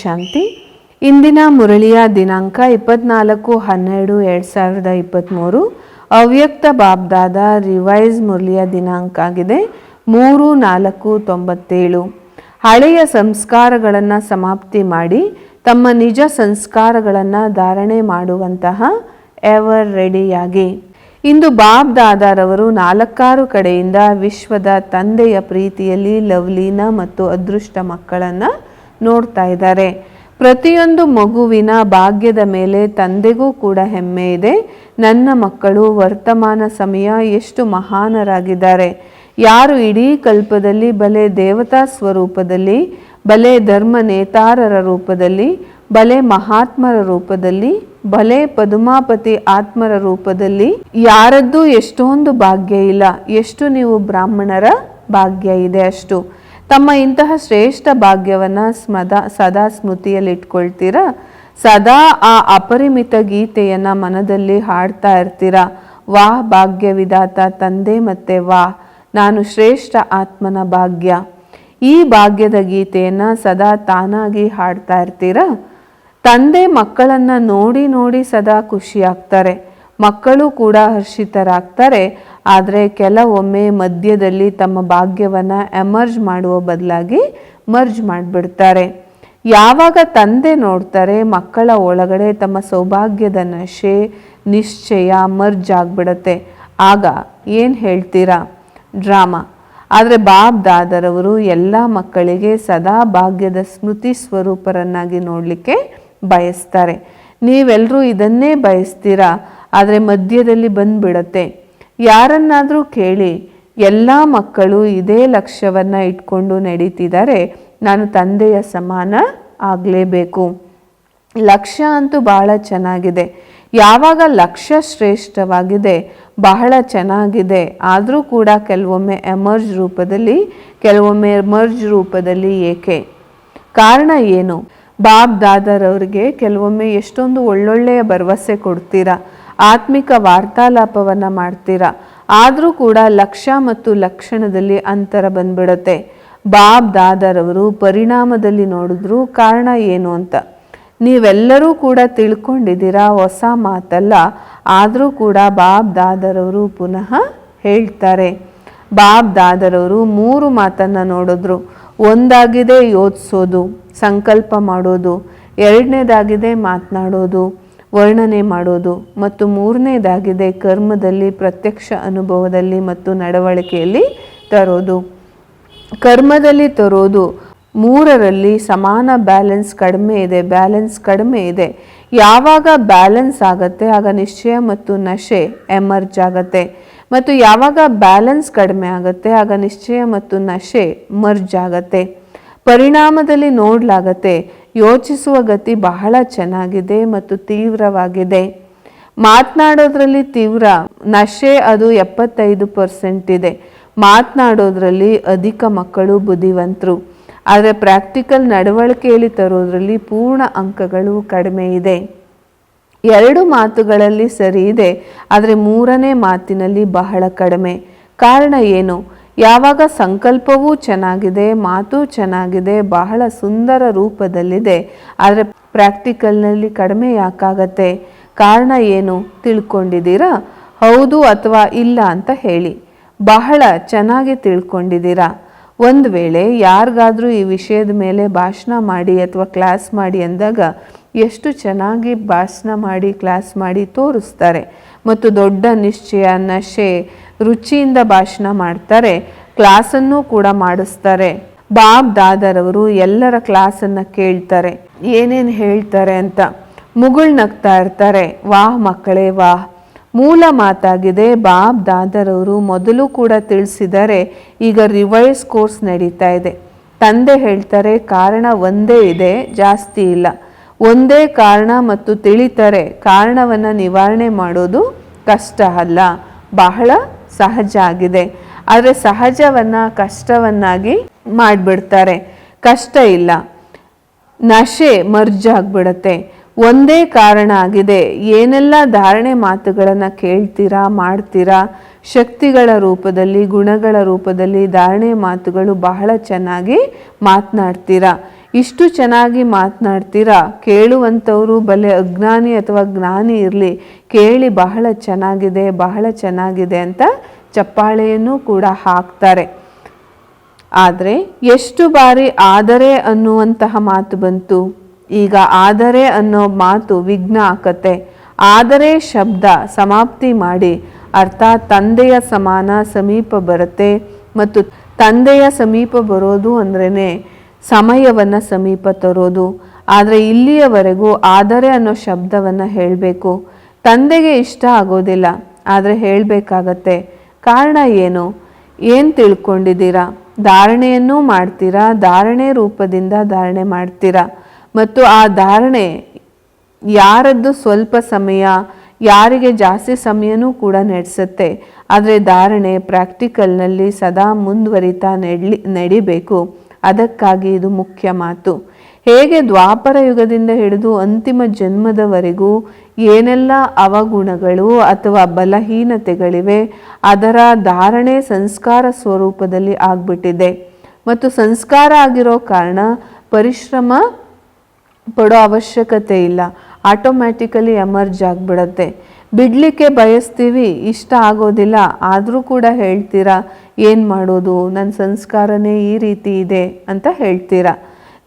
ಶಾಂತಿ. ಇಂದಿನ ಮುರಳಿಯ ದಿನಾಂಕ ಇಪ್ಪತ್ನಾಲ್ಕು ಹನ್ನೆರಡು ಎರಡು ಸಾವಿರದ ಇಪ್ಪತ್ತ್ಮೂರು ಅವ್ಯಕ್ತ ಬಾಬ್ದಾದ ರಿವೈಸ್ ಮುರಳಿಯ ದಿನಾಂಕ ಆಗಿದೆ, ಮೂರು ನಾಲ್ಕು ತೊಂಬತ್ತೇಳು. ಹಳೆಯ ಸಂಸ್ಕಾರಗಳನ್ನು ಸಮಾಪ್ತಿ ಮಾಡಿ, ತಮ್ಮ ನಿಜ ಸಂಸ್ಕಾರಗಳನ್ನು ಧಾರಣೆ ಮಾಡುವಂತಹ ಎವರ್ ರೆಡಿಯಾಗಿ. ಇಂದು ಬಾಬ್ ದಾದಾರವರು ನಾಲ್ಕಾರು ಕಡೆಯಿಂದ ವಿಶ್ವದ ತಂದೆಯ ಪ್ರೀತಿಯಲ್ಲಿ ಲವ್ಲೀನ ಮತ್ತು ಅದೃಷ್ಟ ಮಕ್ಕಳನ್ನು ನೋಡ್ತಾ ಇದ್ದಾರೆ. ಪ್ರತಿಯೊಂದು ಮಗುವಿನ ಭಾಗ್ಯದ ಮೇಲೆ ತಂದೆಗೂ ಕೂಡ ಹೆಮ್ಮೆ ಇದೆ. ನನ್ನ ಮಕ್ಕಳು ವರ್ತಮಾನ ಸಮಯ ಎಷ್ಟು ಮಹಾನರಾಗಿದ್ದಾರೆ. ಯಾರು ಇಡೀ ಕಲ್ಪದಲ್ಲಿ, ಬಲೆ ದೇವತಾ ಸ್ವರೂಪದಲ್ಲಿ, ಬಲೆ ಧರ್ಮ ನೇತಾರರ ರೂಪದಲ್ಲಿ, ಬಲೆ ಮಹಾತ್ಮರ ರೂಪದಲ್ಲಿ, ಬಲೆ ಪದುಮಾಪತಿ ಆತ್ಮರ ರೂಪದಲ್ಲಿ ಯಾರದ್ದೂ ಎಷ್ಟೊಂದು ಭಾಗ್ಯ ಇಲ್ಲ, ಎಷ್ಟು ನೀವು ಬ್ರಾಹ್ಮಣರ ಭಾಗ್ಯ ಇದೆ ಅಷ್ಟು. ತಮ್ಮ ಇಂತಹ ಶ್ರೇಷ್ಠ ಭಾಗ್ಯವನ್ನು ಸ್ಮದ, ಸದಾ ಸ್ಮೃತಿಯಲ್ಲಿಟ್ಕೊಳ್ತೀರಾ? ಸದಾ ಆ ಅಪರಿಮಿತ ಗೀತೆಯನ್ನು ಮನದಲ್ಲಿ ಹಾಡ್ತಾ ಇರ್ತೀರಾ? ವಾಹ್ ಭಾಗ್ಯವಿದಾತ ತಂದೆ ಮತ್ತೆ ವಾ ನಾನು ಶ್ರೇಷ್ಠ ಆತ್ಮನ ಭಾಗ್ಯ. ಈ ಭಾಗ್ಯದ ಗೀತೆಯನ್ನು ಸದಾ ತಾನಾಗಿ ಹಾಡ್ತಾ ಇರ್ತೀರಾ? ತಂದೆ ಮಕ್ಕಳನ್ನು ನೋಡಿ ನೋಡಿ ಸದಾ ಖುಷಿಯಾಗ್ತಾರೆ. ಮಕ್ಕಳು ಕೂಡ ಹರ್ಷಿತರಾಗ್ತಾರೆ. ಆದರೆ ಕೆಲವೊಮ್ಮೆ ಮಧ್ಯದಲ್ಲಿ ತಮ್ಮ ಭಾಗ್ಯವನ್ನು ಎಮರ್ಜ್ ಮಾಡುವ ಬದಲಾಗಿ ಮರ್ಜ್ ಮಾಡಿಬಿಡ್ತಾರೆ. ಯಾವಾಗ ತಂದೆ ನೋಡ್ತಾರೆ ಮಕ್ಕಳ ಒಳಗಡೆ ತಮ್ಮ ಸೌಭಾಗ್ಯದ ನಶೆ, ನಿಶ್ಚಯ ಮರ್ಜ್ ಆಗಿಬಿಡತ್ತೆ. ಆಗ ಏನು ಹೇಳ್ತೀರಾ? ಡ್ರಾಮಾ. ಆದರೆ ಬಾಬ್ ದಾದರವರು ಎಲ್ಲ ಮಕ್ಕಳಿಗೆ ಸದಾ ಭಾಗ್ಯದ ಸ್ಮೃತಿ ಸ್ವರೂಪರನ್ನಾಗಿ ನೋಡಲಿಕ್ಕೆ ಬಯಸ್ತಾರೆ. ನೀವೆಲ್ಲರೂ ಇದನ್ನೇ ಬಯಸ್ತೀರಾ? ಆದರೆ ಮಧ್ಯದಲ್ಲಿ ಬಂದ್ಬಿಡತ್ತೆ. ಯಾರನ್ನಾದರೂ ಕೇಳಿ ಎಲ್ಲ ಮಕ್ಕಳು ಇದೇ ಲಕ್ಷ್ಯವನ್ನು ಇಟ್ಕೊಂಡು ನಡೀತಿದ್ದಾರೆ, ನಾನು ತಂದೆಯ ಸಮಾನ ಆಗಲೇಬೇಕು. ಲಕ್ಷ್ಯ ಅಂತೂ ಬಹಳ ಚೆನ್ನಾಗಿದೆ. ಯಾವಾಗ ಲಕ್ಷ್ಯ ಶ್ರೇಷ್ಠವಾಗಿದೆ, ಬಹಳ ಚೆನ್ನಾಗಿದೆ. ಆದರೂ ಕೂಡ ಕೆಲವೊಮ್ಮೆ ಎಮರ್ಜ್ ರೂಪದಲ್ಲಿ, ಕೆಲವೊಮ್ಮೆ ಎಮರ್ಜ್ ರೂಪದಲ್ಲಿ ಏಕೆ? ಕಾರಣ ಏನು? ಬಾಬ್ ದಾದರವ್ರಿಗೆ ಕೆಲವೊಮ್ಮೆ ಎಷ್ಟೊಂದು ಒಳ್ಳೊಳ್ಳೆಯ ಭರವಸೆ ಕೊಡ್ತೀರಾ? ಆತ್ಮಿಕ ವಾರ್ತಾಲಾಪವನ್ನು ಮಾಡ್ತೀರಾ. ಆದರೂ ಕೂಡ ಲಕ್ಷ್ಯ ಮತ್ತು ಲಕ್ಷಣದಲ್ಲಿ ಅಂತರ ಬಂದ್ಬಿಡತ್ತೆ. ಬಾಬ್ ದಾದರವರು ಪರಿಣಾಮದಲ್ಲಿ ನೋಡಿದ್ರು ಕಾರಣ ಏನು ಅಂತ. ನೀವೆಲ್ಲರೂ ಕೂಡ ತಿಳ್ಕೊಂಡಿದ್ದೀರಾ ಹೊಸ ಮಾತಲ್ಲ. ಆದರೂ ಕೂಡ ಬಾಬ್ ದಾದರವರು ಪುನಃ ಹೇಳ್ತಾರೆ. ಬಾಬ್ ದಾದರವರು ಮೂರು ಮಾತನ್ನು ನೋಡಿದ್ರು. ಒಂದಾಗಿದೆ ಯೋಚಿಸೋದು, ಸಂಕಲ್ಪ ಮಾಡೋದು, ಎರಡನೇದಾಗಿದೆ ಮಾತನಾಡೋದು. ವರ್ಣನೆ ಮಾಡೋದು ಮತ್ತು ಮೂರನೇದಾಗಿದೆ ಕರ್ಮದಲ್ಲಿ ಪ್ರತ್ಯಕ್ಷ ಅನುಭವದಲ್ಲಿ ಮತ್ತು ನಡವಳಿಕೆಯಲ್ಲಿ ತರೋದು. ಕರ್ಮದಲ್ಲಿ ತರೋದು ಮೂರರಲ್ಲಿ ಸಮಾನ ಬ್ಯಾಲೆನ್ಸ್ ಕಡಿಮೆ ಇದೆ, ಬ್ಯಾಲೆನ್ಸ್ ಕಡಿಮೆ ಇದೆ. ಯಾವಾಗ ಬ್ಯಾಲೆನ್ಸ್ ಆಗತ್ತೆ, ಆಗ ನಿಶ್ಚಯ ಮತ್ತು ನಶೆ ಎಮರ್ಜ್ ಆಗತ್ತೆ. ಮತ್ತು ಯಾವಾಗ ಬ್ಯಾಲೆನ್ಸ್ ಕಡಿಮೆ ಆಗುತ್ತೆ, ಆಗ ನಿಶ್ಚಯ ಮತ್ತು ನಶೆ ಮರ್ಜ್ ಆಗತ್ತೆ. ಪರಿಣಾಮದಲ್ಲಿ ನೋಡಲಾಗತ್ತೆ. ಯೋಚಿಸುವ ಗತಿ ಬಹಳ ಚೆನ್ನಾಗಿದೆ ಮತ್ತು ತೀವ್ರವಾಗಿದೆ. ಮಾತನಾಡೋದ್ರಲ್ಲಿ ತೀವ್ರ, ನಶೆ ಅದು ಎಪ್ಪತ್ತೈದು ಪರ್ಸೆಂಟ್ ಇದೆ. ಮಾತನಾಡೋದ್ರಲ್ಲಿ ಅಧಿಕ ಮಕ್ಕಳು ಬುದ್ಧಿವಂತರು. ಆದರೆ ಪ್ರಾಕ್ಟಿಕಲ್ ನಡವಳಿಕೆಯಲ್ಲಿ ತರೋದ್ರಲ್ಲಿ ಪೂರ್ಣ ಅಂಕಗಳು ಕಡಿಮೆ ಇದೆ. ಎರಡು ಮಾತುಗಳಲ್ಲಿ ಸರಿ ಇದೆ, ಆದರೆ ಮೂರನೇ ಮಾತಿನಲ್ಲಿ ಬಹಳ ಕಡಿಮೆ. ಕಾರಣ ಏನು? ಯಾವಾಗ ಸಂಕಲ್ಪವೂ ಚೆನ್ನಾಗಿದೆ, ಮಾತು ಚೆನ್ನಾಗಿದೆ, ಬಹಳ ಸುಂದರ ರೂಪದಲ್ಲಿದೆ. ಆದರೆ ಪ್ರಾಕ್ಟಿಕಲ್ನಲ್ಲಿ ಕಡಿಮೆ ಯಾಕಾಗತ್ತೆ? ಕಾರಣ ಏನು ತಿಳ್ಕೊಂಡಿದ್ದೀರಾ? ಹೌದು ಅಥವಾ ಇಲ್ಲ ಅಂತ ಹೇಳಿ. ಬಹಳ ಚೆನ್ನಾಗಿ ತಿಳ್ಕೊಂಡಿದ್ದೀರಾ? ಒಂದು ವೇಳೆ ಯಾರಿಗಾದರೂ ಈ ವಿಷಯದ ಮೇಲೆ ಭಾಷಣ ಮಾಡಿ ಅಥವಾ ಕ್ಲಾಸ್ ಮಾಡಿ ಅಂದಾಗ ಎಷ್ಟು ಚೆನ್ನಾಗಿ ಭಾಷಣ ಮಾಡಿ, ಕ್ಲಾಸ್ ಮಾಡಿ ತೋರಿಸ್ತಾರೆ. ಮತ್ತು ದೊಡ್ಡ ನಿಶ್ಚಯ, ನಶೆ ರುಚಿಯಿಂದ ಭಾಷಣ ಮಾಡ್ತಾರೆ, ಕ್ಲಾಸನ್ನು ಕೂಡ ಮಾಡಿಸ್ತಾರೆ. ಬಾಬ್ ದಾದರವರು ಎಲ್ಲರ ಕ್ಲಾಸನ್ನು ಕೇಳ್ತಾರೆ. ಏನೇನು ಹೇಳ್ತಾರೆ ಅಂತ. ಮುಗುಳ್ ನಗ್ತಾ ಇರ್ತಾರೆ. ವಾಹ್ ಮಕ್ಕಳೇ ವಾಹ್. ಮೂಲ ಮಾತಾಗಿದೆ ಬಾಬ್ ದಾದರವರು ಮೊದಲು ಕೂಡ ತಿಳಿಸಿದರೆ ಈಗ ರಿವೈಸ್ ಕೋರ್ಸ್ ನಡೀತಾ ಇದೆ. ತಂದೆ ಹೇಳ್ತಾರೆ, ಕಾರಣ ಒಂದೇ ಇದೆ, ಜಾಸ್ತಿ ಇಲ್ಲ. ಒಂದೇ ಕಾರಣ ಮತ್ತು ತಿಳಿತಾರೆ. ಕಾರಣವನ್ನು ನಿವಾರಣೆ ಮಾಡೋದು ಕಷ್ಟ ಅಲ್ಲ. ಬಹಳ ಸಹಜ ಆಗಿದೆ. ಆದರೆ ಸಹಜವನ್ನು, ಕಷ್ಟವನ್ನಾಗಿ ಮಾಡಿಬಿಡ್ತಾರೆ. ಕಷ್ಟ ಇಲ್ಲ. ನಶೆ ಮರ್ಜ್ ಆಗಿಬಿಡತ್ತೆ. ಒಂದೇ ಕಾರಣ ಆಗಿದೆ. ಏನೆಲ್ಲ ಧಾರಣೆ ಮಾತುಗಳನ್ನು ಕೇಳ್ತೀರಾ, ಮಾಡ್ತೀರಾ? ಶಕ್ತಿಗಳ ರೂಪದಲ್ಲಿ, ಗುಣಗಳ ರೂಪದಲ್ಲಿ ಧಾರಣೆ ಮಾತುಗಳು ಬಹಳ ಚೆನ್ನಾಗಿ ಮಾತನಾಡ್ತೀರಾ? ಇಷ್ಟು ಚೆನ್ನಾಗಿ ಮಾತನಾಡ್ತೀರಾ? ಕೇಳುವಂಥವರು ಬಲೆ ಅಜ್ಞಾನಿ ಅಥವಾ ಜ್ಞಾನಿ ಇರಲಿ. ಕೇಳಿ ಬಹಳ ಚೆನ್ನಾಗಿದೆ ಬಹಳ ಚೆನ್ನಾಗಿದೆ ಅಂತ ಚಪ್ಪಾಳೆಯನ್ನು ಕೂಡ ಹಾಕ್ತಾರೆ. ಆದರೆ ಎಷ್ಟು ಬಾರಿ ಆದರೆ ಅನ್ನುವಂತಹ ಮಾತು ಬಂತು? ಈಗ ಆದರೆ ಅನ್ನೋ ಮಾತು ವಿಘ್ನ ಆಕತೆ ಆದರೆ ಶಬ್ದ ಸಮಾಪ್ತಿ ಮಾಡಿ. ಅರ್ಥಾತ್ ತಂದೆಯ ಸಮಾನ ಸಮೀಪ ಬರುತ್ತೆ. ಮತ್ತು ತಂದೆಯ ಸಮೀಪ ಬರೋದು ಅಂದ್ರೇ ಸಮಯವನ್ನು ಸಮೀಪ ತರೋದು, ಆದರೆ ಇಲ್ಲಿಯವರೆಗೂ ಆದರೆ ಅನ್ನೋ ಶಬ್ದವನ್ನು ಹೇಳಬೇಕು. ತಂದೆಗೆ ಇಷ್ಟ ಆಗೋದಿಲ್ಲ, ಆದರೆ ಹೇಳಬೇಕಾಗತ್ತೆ. ಕಾರಣ ಏನು? ಏನು ತಿಳ್ಕೊಂಡಿದ್ದೀರಾ? ಧಾರಣೆಯನ್ನೂ ಮಾಡ್ತೀರಾ? ಧಾರಣೆ ರೂಪದಿಂದ ಧಾರಣೆ ಮಾಡ್ತೀರಾ? ಮತ್ತು ಆ ಧಾರಣೆ ಯಾರದ್ದು ಸ್ವಲ್ಪ ಸಮಯ, ಯಾರಿಗೆ ಜಾಸ್ತಿ ಸಮಯನೂ ಕೂಡ ನಡೆಸುತ್ತೆ. ಆದರೆ ಧಾರಣೆ ಪ್ರಾಕ್ಟಿಕಲ್ನಲ್ಲಿ ಸದಾ ಮುಂದುವರಿತಾ ನಡ್ಲಿ, ನಡಿಬೇಕು. ಅದಕ್ಕಾಗಿ ಇದು ಮುಖ್ಯ ಮಾತು. ಹೇಗೆ ದ್ವಾಪರ ಯುಗದಿಂದ ಹಿಡಿದು ಅಂತಿಮ ಜನ್ಮದವರೆಗೂ ಏನೆಲ್ಲ ಅವಗುಣಗಳು ಅಥವಾ ಬಲಹೀನತೆಗಳಿವೆ, ಅದರ ಧಾರಣೆ ಸಂಸ್ಕಾರ ಸ್ವರೂಪದಲ್ಲಿ ಆಗ್ಬಿಟ್ಟಿದೆ. ಮತ್ತು ಸಂಸ್ಕಾರ ಆಗಿರೋ ಕಾರಣ ಪರಿಶ್ರಮ ಪಡೋ ಅವಶ್ಯಕತೆ ಇಲ್ಲ. ಆಟೋಮ್ಯಾಟಿಕಲಿ ಎಮರ್ಜ್ ಆಗಿಬಿಡತ್ತೆ. ಬಿಡಲಿಕ್ಕೆ ಬಯಸ್ತೀವಿ, ಇಷ್ಟ ಆಗೋದಿಲ್ಲ. ಆದರೂ ಕೂಡ ಹೇಳ್ತೀರಾ, ಏನು ಮಾಡೋದು? ನನ್ನ ಸಂಸ್ಕಾರನೇ ಈ ರೀತಿ ಇದೆ ಅಂತ ಹೇಳ್ತೀರಾ?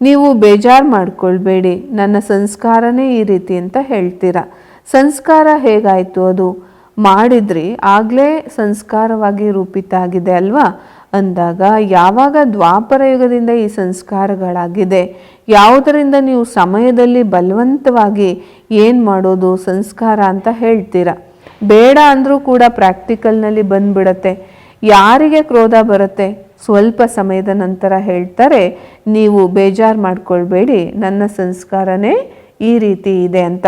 ನೀವು ಬೇಜಾರು ಮಾಡ್ಕೊಳ್ಬೇಡಿ, ನನ್ನ ಸಂಸ್ಕಾರನೇ ಈ ರೀತಿ ಅಂತ ಹೇಳ್ತೀರಾ? ಸಂಸ್ಕಾರ ಹೇಗಾಯಿತು ಅದು? ಮಾಡಿದ್ರಿ, ಆಗಲೇ ಸಂಸ್ಕಾರವಾಗಿ ರೂಪಿತ ಆಗಿದೆ ಅಲ್ವಾ? ಅಂದಾಗ ಯಾವಾಗ ದ್ವಾಪರ ಯುಗದಿಂದ ಈ ಸಂಸ್ಕಾರಗಳಾಗಿದೆ? ಯಾವುದರಿಂದ ನೀವು ಸಮಯದಲ್ಲಿ ಬಲವಂತವಾಗಿ ಏನು ಮಾಡೋದು ಸಂಸ್ಕಾರ ಅಂತ ಹೇಳ್ತೀರಾ? ಬೇಡ ಅಂದರೂ ಕೂಡ ಪ್ರಾಕ್ಟಿಕಲ್ನಲ್ಲಿ ಬಂದ್ಬಿಡತ್ತೆ. ಯಾರಿಗೆ ಕ್ರೋಧ ಬರುತ್ತೆ? ಸ್ವಲ್ಪ ಸಮಯದ ನಂತರ ಹೇಳ್ತಾರೆ, ನೀವು ಬೇಜಾರು ಮಾಡ್ಕೊಳ್ಬೇಡಿ, ನನ್ನ ಸಂಸ್ಕಾರನೇ ಈ ರೀತಿ ಇದೆ ಅಂತ.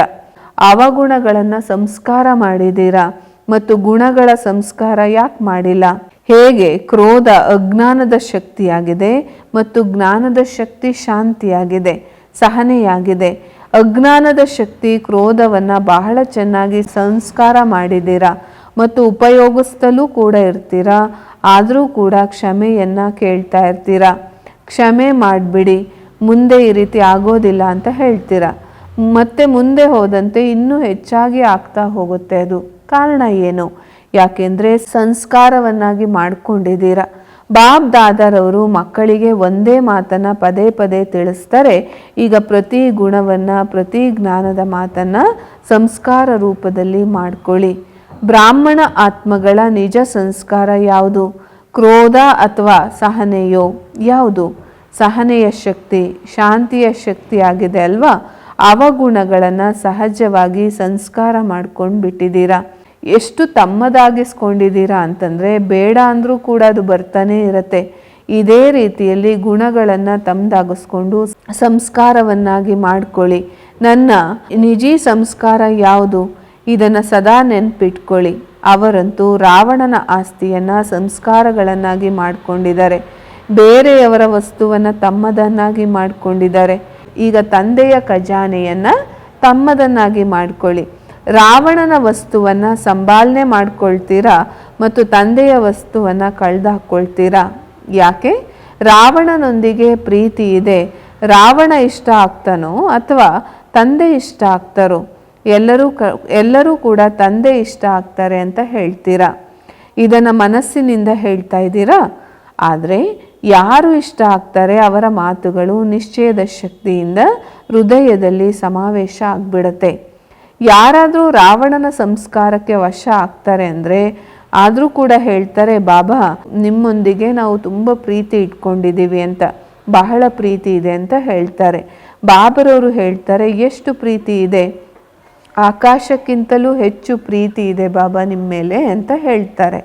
ಅವಗುಣಗಳನ್ನು ಸಂಸ್ಕಾರ ಮಾಡಿದ್ದೀರಾ? ಮತ್ತು ಗುಣಗಳ ಸಂಸ್ಕಾರ ಯಾಕೆ ಮಾಡಿಲ್ಲ? ಹೇಗೆ ಕ್ರೋಧ ಅಜ್ಞಾನದ ಶಕ್ತಿಯಾಗಿದೆ ಮತ್ತು ಜ್ಞಾನದ ಶಕ್ತಿ ಶಾಂತಿಯಾಗಿದೆ, ಸಹನೆಯಾಗಿದೆ. ಅಜ್ಞಾನದ ಶಕ್ತಿ ಕ್ರೋಧವನ್ನು ಬಹಳ ಚೆನ್ನಾಗಿ ಸಂಸ್ಕಾರ ಮಾಡಿದ್ದೀರಾ ಮತ್ತು ಉಪಯೋಗಿಸ್ತಲೂ ಕೂಡ ಇರ್ತೀರಾ, ಆದರೂ ಕೂಡ ಕ್ಷಮೆಯನ್ನು ಕೇಳ್ತಾ ಇರ್ತೀರಾ? ಕ್ಷಮೆ ಮಾಡಿಬಿಡಿ, ಮುಂದೆ ಈ ರೀತಿ ಆಗೋದಿಲ್ಲ ಅಂತ ಹೇಳ್ತೀರಾ? ಮತ್ತೆ ಮುಂದೆ ಹೋದಂತೆ ಇನ್ನೂ ಹೆಚ್ಚಾಗಿ ಆಗ್ತಾ ಹೋಗುತ್ತೆ ಅದು. ಕಾರಣ ಏನು? ಯಾಕೆಂದರೆ ಸಂಸ್ಕಾರವನ್ನಾಗಿ ಮಾಡಿಕೊಂಡಿದ್ದೀರ? ಬಾಬ್ ದಾದಾರವರು ಮಕ್ಕಳಿಗೆ ಒಂದೇ ಮಾತನ್ನು ಪದೇ ಪದೇ ತಿಳಿಸ್ತಾರೆ. ಈಗ ಪ್ರತಿ ಗುಣವನ್ನು, ಪ್ರತಿ ಜ್ಞಾನದ ಮಾತನ್ನು ಸಂಸ್ಕಾರ ರೂಪದಲ್ಲಿ ಮಾಡ್ಕೊಳ್ಳಿ. ಬ್ರಾಹ್ಮಣ ಆತ್ಮಗಳ ನಿಜ ಸಂಸ್ಕಾರ ಯಾವುದು? ಕ್ರೋಧ ಅಥವಾ ಸಹನೆಯೋ? ಯಾವುದು? ಸಹನೆಯ ಶಕ್ತಿ, ಶಾಂತಿಯ ಶಕ್ತಿ ಆಗಿದೆ ಅಲ್ವಾ? ಅವಗುಣಗಳನ್ನು ಸಹಜವಾಗಿ ಸಂಸ್ಕಾರ ಮಾಡ್ಕೊಂಡು ಬಿಟ್ಟಿದ್ದೀರಾ ಎಷ್ಟು ತಮ್ಮದಾಗಿಸ್ಕೊಂಡಿದ್ದೀರಾ ಅಂತಂದರೆ ಬೇಡ ಅಂದರೂ ಕೂಡ ಅದು ಬರ್ತಾನೆ ಇರತ್ತೆ. ಇದೇ ರೀತಿಯಲ್ಲಿ ಗುಣಗಳನ್ನು ತಮ್ಮದಾಗಿಸ್ಕೊಂಡು ಸಂಸ್ಕಾರವನ್ನಾಗಿ ಮಾಡ್ಕೊಳ್ಳಿ. ನನ್ನ ನಿಜಿ ಸಂಸ್ಕಾರ ಯಾವುದು? ಇದನ್ನು ಸದಾ ನೆನ್ಪಿಟ್ಕೊಳ್ಳಿ. ಅವರಂತೂ ರಾವಣನ ಆಸ್ತಿಯನ್ನು ಸಂಸ್ಕಾರಗಳನ್ನಾಗಿ ಮಾಡಿಕೊಂಡಿದ್ದಾರೆ. ಬೇರೆಯವರ ವಸ್ತುವನ್ನು ತಮ್ಮದನ್ನಾಗಿ ಮಾಡಿಕೊಂಡಿದ್ದಾರೆ. ಈಗ ತಂದೆಯ ಖಜಾನೆಯನ್ನು ತಮ್ಮದನ್ನಾಗಿ ಮಾಡ್ಕೊಳ್ಳಿ. ರಾವಣನ ವಸ್ತುವನ್ನು ಸಂಭಾಲನೆ ಮಾಡ್ಕೊಳ್ತೀರಾ ಮತ್ತು ತಂದೆಯ ವಸ್ತುವನ್ನು ಕಳೆದು ಹಾಕ್ಕೊಳ್ತೀರಾ ಯಾಕೆ? ರಾವಣನೊಂದಿಗೆ ಪ್ರೀತಿ ಇದೆ. ರಾವಣ ಇಷ್ಟ ಆಗ್ತಾನೋ ಅಥವಾ ತಂದೆ ಇಷ್ಟ ಆಗ್ತಾರೋ? ಎಲ್ಲರೂ ಕ, ಎಲ್ಲರೂ ಕೂಡ ತಂದೆ ಇಷ್ಟ ಆಗ್ತಾರೆ ಅಂತ ಹೇಳ್ತೀರಾ? ಇದನ್ನು ಮನಸ್ಸಿನಿಂದ ಹೇಳ್ತಾ ಇದ್ದೀರಾ? ಆದರೆ ಯಾರು ಇಷ್ಟ ಆಗ್ತಾರೆ ಅವರ ಮಾತುಗಳು ನಿಶ್ಚಯದ ಶಕ್ತಿಯಿಂದ ಹೃದಯದಲ್ಲಿ ಸಮಾವೇಶ ಆಗಿಬಿಡತ್ತೆ. ಯಾರಾದರೂ ರಾವಣನ ಸಂಸ್ಕಾರಕ್ಕೆ ವಶ ಆಗ್ತಾರೆ ಅಂದರೆ ಆದರೂ ಕೂಡ ಹೇಳ್ತಾರೆ, ಬಾಬಾ, ನಿಮ್ಮೊಂದಿಗೆ ನಾವು ತುಂಬ ಪ್ರೀತಿ ಇಟ್ಕೊಂಡಿದ್ದೀವಿ ಅಂತ, ಬಹಳ ಪ್ರೀತಿ ಇದೆ ಅಂತ ಹೇಳ್ತಾರೆ. ಬಾಬರವರು ಹೇಳ್ತಾರೆ, ಎಷ್ಟು ಪ್ರೀತಿ ಇದೆ? ಆಕಾಶಕ್ಕಿಂತಲೂ ಹೆಚ್ಚು ಪ್ರೀತಿ ಇದೆ ಬಾಬಾ ನಿಮ್ಮ ಮೇಲೆ ಅಂತ ಹೇಳ್ತಾರೆ.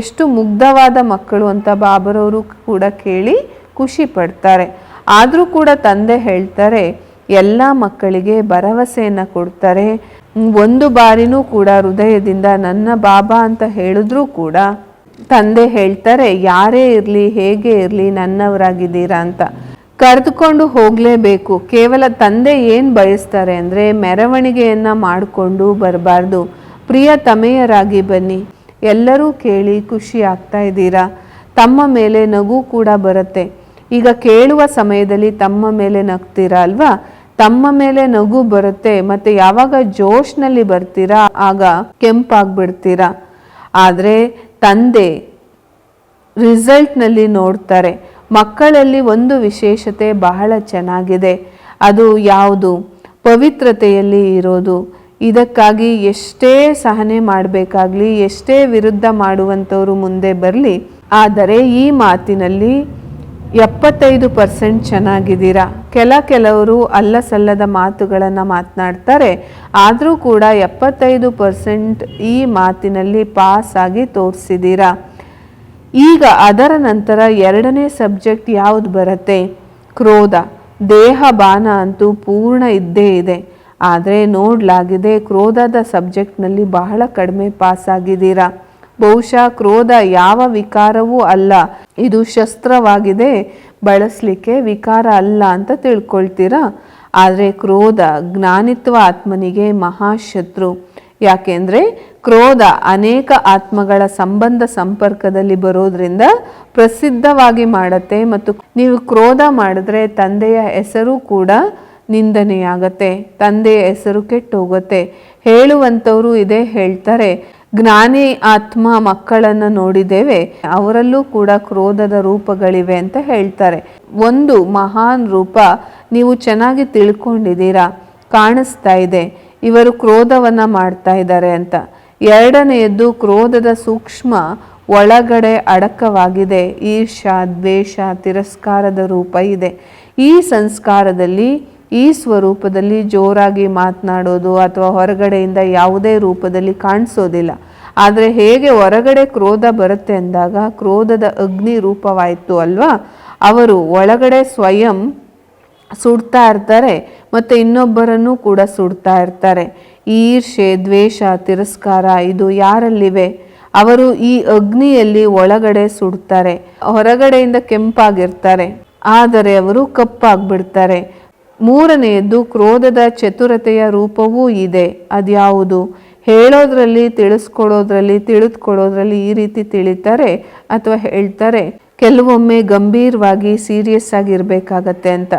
ಎಷ್ಟು ಮುಗ್ಧವಾದ ಮಕ್ಕಳು ಅಂತ ಬಾಬರವರು ಕೂಡ ಕೇಳಿ ಖುಷಿ ಪಡ್ತಾರೆ. ಆದರೂ ಕೂಡ ತಂದೆ ಹೇಳ್ತಾರೆ ಎಲ್ಲ ಮಕ್ಕಳಿಗೆ ಭರವಸೆಯನ್ನು ಕೊಡ್ತಾರೆ. ಒಂದು ಬಾರಿನೂ ಕೂಡ ಹೃದಯದಿಂದ ನನ್ನ ಬಾಬಾ ಅಂತ ಹೇಳಿದ್ರೂ ಕೂಡ ತಂದೆ ಹೇಳ್ತಾರೆ, ಯಾರೇ ಇರಲಿ, ಹೇಗೆ ಇರಲಿ, ನನ್ನವರಾಗಿದ್ದೀರಾ ಅಂತ. ಕರೆದುಕೊಂಡು ಹೋಗಲೇಬೇಕು. ಕೇವಲ ತಂದೆ ಏನು ಬಯಸ್ತಾರೆ ಅಂದರೆ ಮೆರವಣಿಗೆಯನ್ನು ಮಾಡಿಕೊಂಡು ಬರಬಾರ್ದು. ಪ್ರಿಯ ತಮೆಯರಾಗಿ ಬನ್ನಿ. ಎಲ್ಲರೂ ಕೇಳಿ ಖುಷಿ ಆಗ್ತಾ ಇದ್ದೀರಾ? ತಮ್ಮ ಮೇಲೆ ನಗು ಕೂಡ ಬರುತ್ತೆ. ಈಗ ಕೇಳುವ ಸಮಯದಲ್ಲಿ ತಮ್ಮ ಮೇಲೆ ನಗ್ತೀರಾ ಅಲ್ವಾ? ತಮ್ಮ ಮೇಲೆ ನಗು ಬರುತ್ತೆ ಮತ್ತೆ ಯಾವಾಗ ಜೋಶ್ನಲ್ಲಿ ಬರ್ತೀರಾ, ಆಗ ಕೆಂಪಾಗ್ಬಿಡ್ತೀರಾ. ಆದರೆ ತಂದೆ ರಿಸಲ್ಟ್ನಲ್ಲಿ ನೋಡ್ತಾರೆ, ಮಕ್ಕಳಲ್ಲಿ ಒಂದು ವಿಶೇಷತೆ ಬಹಳ ಚೆನ್ನಾಗಿದೆ. ಅದು ಯಾವುದು? ಪವಿತ್ರತೆಯಲ್ಲಿ ಇರೋದು. ಇದಕ್ಕಾಗಿ ಎಷ್ಟೇ ಸಹನೆ ಮಾಡಬೇಕಾಗ್ಲಿ, ಎಷ್ಟೇ ವಿರುದ್ಧ ಮಾಡುವಂಥವರು ಮುಂದೆ ಬರಲಿ, ಆದರೆ ಈ ಮಾತಿನಲ್ಲಿ ಎಪ್ಪತ್ತೈದು ಪರ್ಸೆಂಟ್ ಚೆನ್ನಾಗಿದ್ದೀರಾ? ಕೆಲ ಕೆಲವರು ಅಲ್ಲ ಸಲ್ಲದ ಮಾತುಗಳನ್ನು ಮಾತನಾಡ್ತಾರೆ. ಆದರೂ ಕೂಡ ಎಪ್ಪತ್ತೈದು ಪರ್ಸೆಂಟ್ ಈ ಮಾತಿನಲ್ಲಿ ಪಾಸ್ ಆಗಿ ತೋರಿಸಿದ್ದೀರಾ? ಈಗ ಅದರ ನಂತರ ಎರಡನೇ ಸಬ್ಜೆಕ್ಟ್ ಯಾವುದು ಬರುತ್ತೆ? ಕ್ರೋಧ. ದೇಹ ಬಾನ ಅಂತೂ ಪೂರ್ಣ ಇದ್ದೇ ಇದೆ. ಆದರೆ ನೋಡಲಾಗಿದೆ ಕ್ರೋಧದ ಸಬ್ಜೆಕ್ಟ್ನಲ್ಲಿ ಬಹಳ ಕಡಿಮೆ ಪಾಸ್ ಆಗಿದ್ದೀರಾ? ಬಹುಶಃ ಕ್ರೋಧ ಯಾವ ವಿಕಾರವೂ ಅಲ್ಲ. ಇದು ಶಸ್ತ್ರವಾಗಿದೆ. ಬಳಸಲಿಕ್ಕೆ ವಿಕಾರ ಅಲ್ಲ ಅಂತ ತಿಳ್ಕೊಳ್ತೀರಾ? ಆದರೆ ಕ್ರೋಧ ಜ್ಞಾನಿತ್ವ ಆತ್ಮನಿಗೆ ಮಹಾಶತ್ರು. ಯಾಕೆಂದರೆ ಕ್ರೋಧ ಅನೇಕ ಆತ್ಮಗಳ ಸಂಬಂಧ ಸಂಪರ್ಕದಲ್ಲಿ ಬರೋದ್ರಿಂದ ಪ್ರಸಿದ್ಧವಾಗಿ ಮಾಡತ್ತೆ ಮತ್ತು ನೀವು ಕ್ರೋಧ ಮಾಡಿದ್ರೆ ತಂದೆಯ ಹೆಸರು ಕೂಡ ನಿಂದನೆಯಾಗತ್ತೆ. ತಂದೆಯ ಹೆಸರು ಕೆಟ್ಟು ಹೋಗುತ್ತೆ ಹೇಳುವಂಥವ್ರು ಇದೇ ಹೇಳ್ತಾರೆ. ಜ್ಞಾನಿ ಆತ್ಮ ಮಕ್ಕಳನ್ನು ನೋಡಿದ್ದೇವೆ. ಅವರಲ್ಲೂ ಕೂಡ ಕ್ರೋಧದ ರೂಪಗಳಿವೆ ಅಂತ ಹೇಳ್ತಾರೆ. ಒಂದು ಮಹಾನ್ ರೂಪ ನೀವು ಚೆನ್ನಾಗಿ ತಿಳ್ಕೊಂಡಿದ್ದೀರಾ, ಕಾಣಿಸ್ತಾ ಇದೆ, ಇವರು ಕ್ರೋಧವನ್ನ ಮಾಡ್ತಾ ಇದ್ದಾರೆ ಅಂತ. ಎರಡನೆಯದ್ದು ಕ್ರೋಧದ ಸೂಕ್ಷ್ಮ ಒಳಗಡೆ ಅಡಕವಾಗಿದೆ. ಈರ್ಷಾ ದ್ವೇಷ, ತಿರಸ್ಕಾರದ ರೂಪ ಇದೆ. ಈ ಸಂಸ್ಕಾರದಲ್ಲಿ ಈ ಸ್ವರೂಪದಲ್ಲಿ ಜೋರಾಗಿ ಮಾತನಾಡೋದು ಅಥವಾ ಹೊರಗಡೆಯಿಂದ ಯಾವುದೇ ರೂಪದಲ್ಲಿ ಕಾಣಿಸೋದಿಲ್ಲ. ಆದರೆ ಹೇಗೆ ಹೊರಗಡೆ ಕ್ರೋಧ ಬರುತ್ತೆ ಅಂದಾಗ ಕ್ರೋಧದ ಅಗ್ನಿ ರೂಪವಾಯಿತು ಅಲ್ವಾ? ಅವರು ಒಳಗಡೆ ಸ್ವಯಂ ಸುಡ್ತಾ ಇರ್ತಾರೆ ಮತ್ತು ಇನ್ನೊಬ್ಬರನ್ನು ಕೂಡ ಸುಡ್ತಾ ಇರ್ತಾರೆ. ಈರ್ಷೆ ದ್ವೇಷ, ತಿರಸ್ಕಾರ ಇದು ಯಾರಲ್ಲಿವೆ? ಅವರು ಈ ಅಗ್ನಿಯಲ್ಲಿ ಒಳಗಡೆ ಸುಡ್ತಾರೆ, ಹೊರಗಡೆಯಿಂದ ಕೆಂಪಾಗಿರ್ತಾರೆ. ಆದರೆ ಅವರು ಕಪ್ಪಾಗ್ಬಿಡ್ತಾರೆ. ಮೂರನೆಯದ್ದು ಕ್ರೋಧದ ಚತುರತೆಯ ರೂಪವೂ ಇದೆ. ಅದ್ಯಾವುದು? ಹೇಳೋದ್ರಲ್ಲಿ ತಿಳಿಸ್ಕೊಡೋದ್ರಲ್ಲಿ ತಿಳಿದುಕೊಳ್ಳೋದ್ರಲ್ಲಿ ಈ ರೀತಿ ತಿಳಿತಾರೆ ಅಥವಾ ಹೇಳ್ತಾರೆ, ಕೆಲವೊಮ್ಮೆ ಗಂಭೀರವಾಗಿ ಸೀರಿಯಸ್ ಆಗಿರ್ಬೇಕಾಗತ್ತೆ ಅಂತ.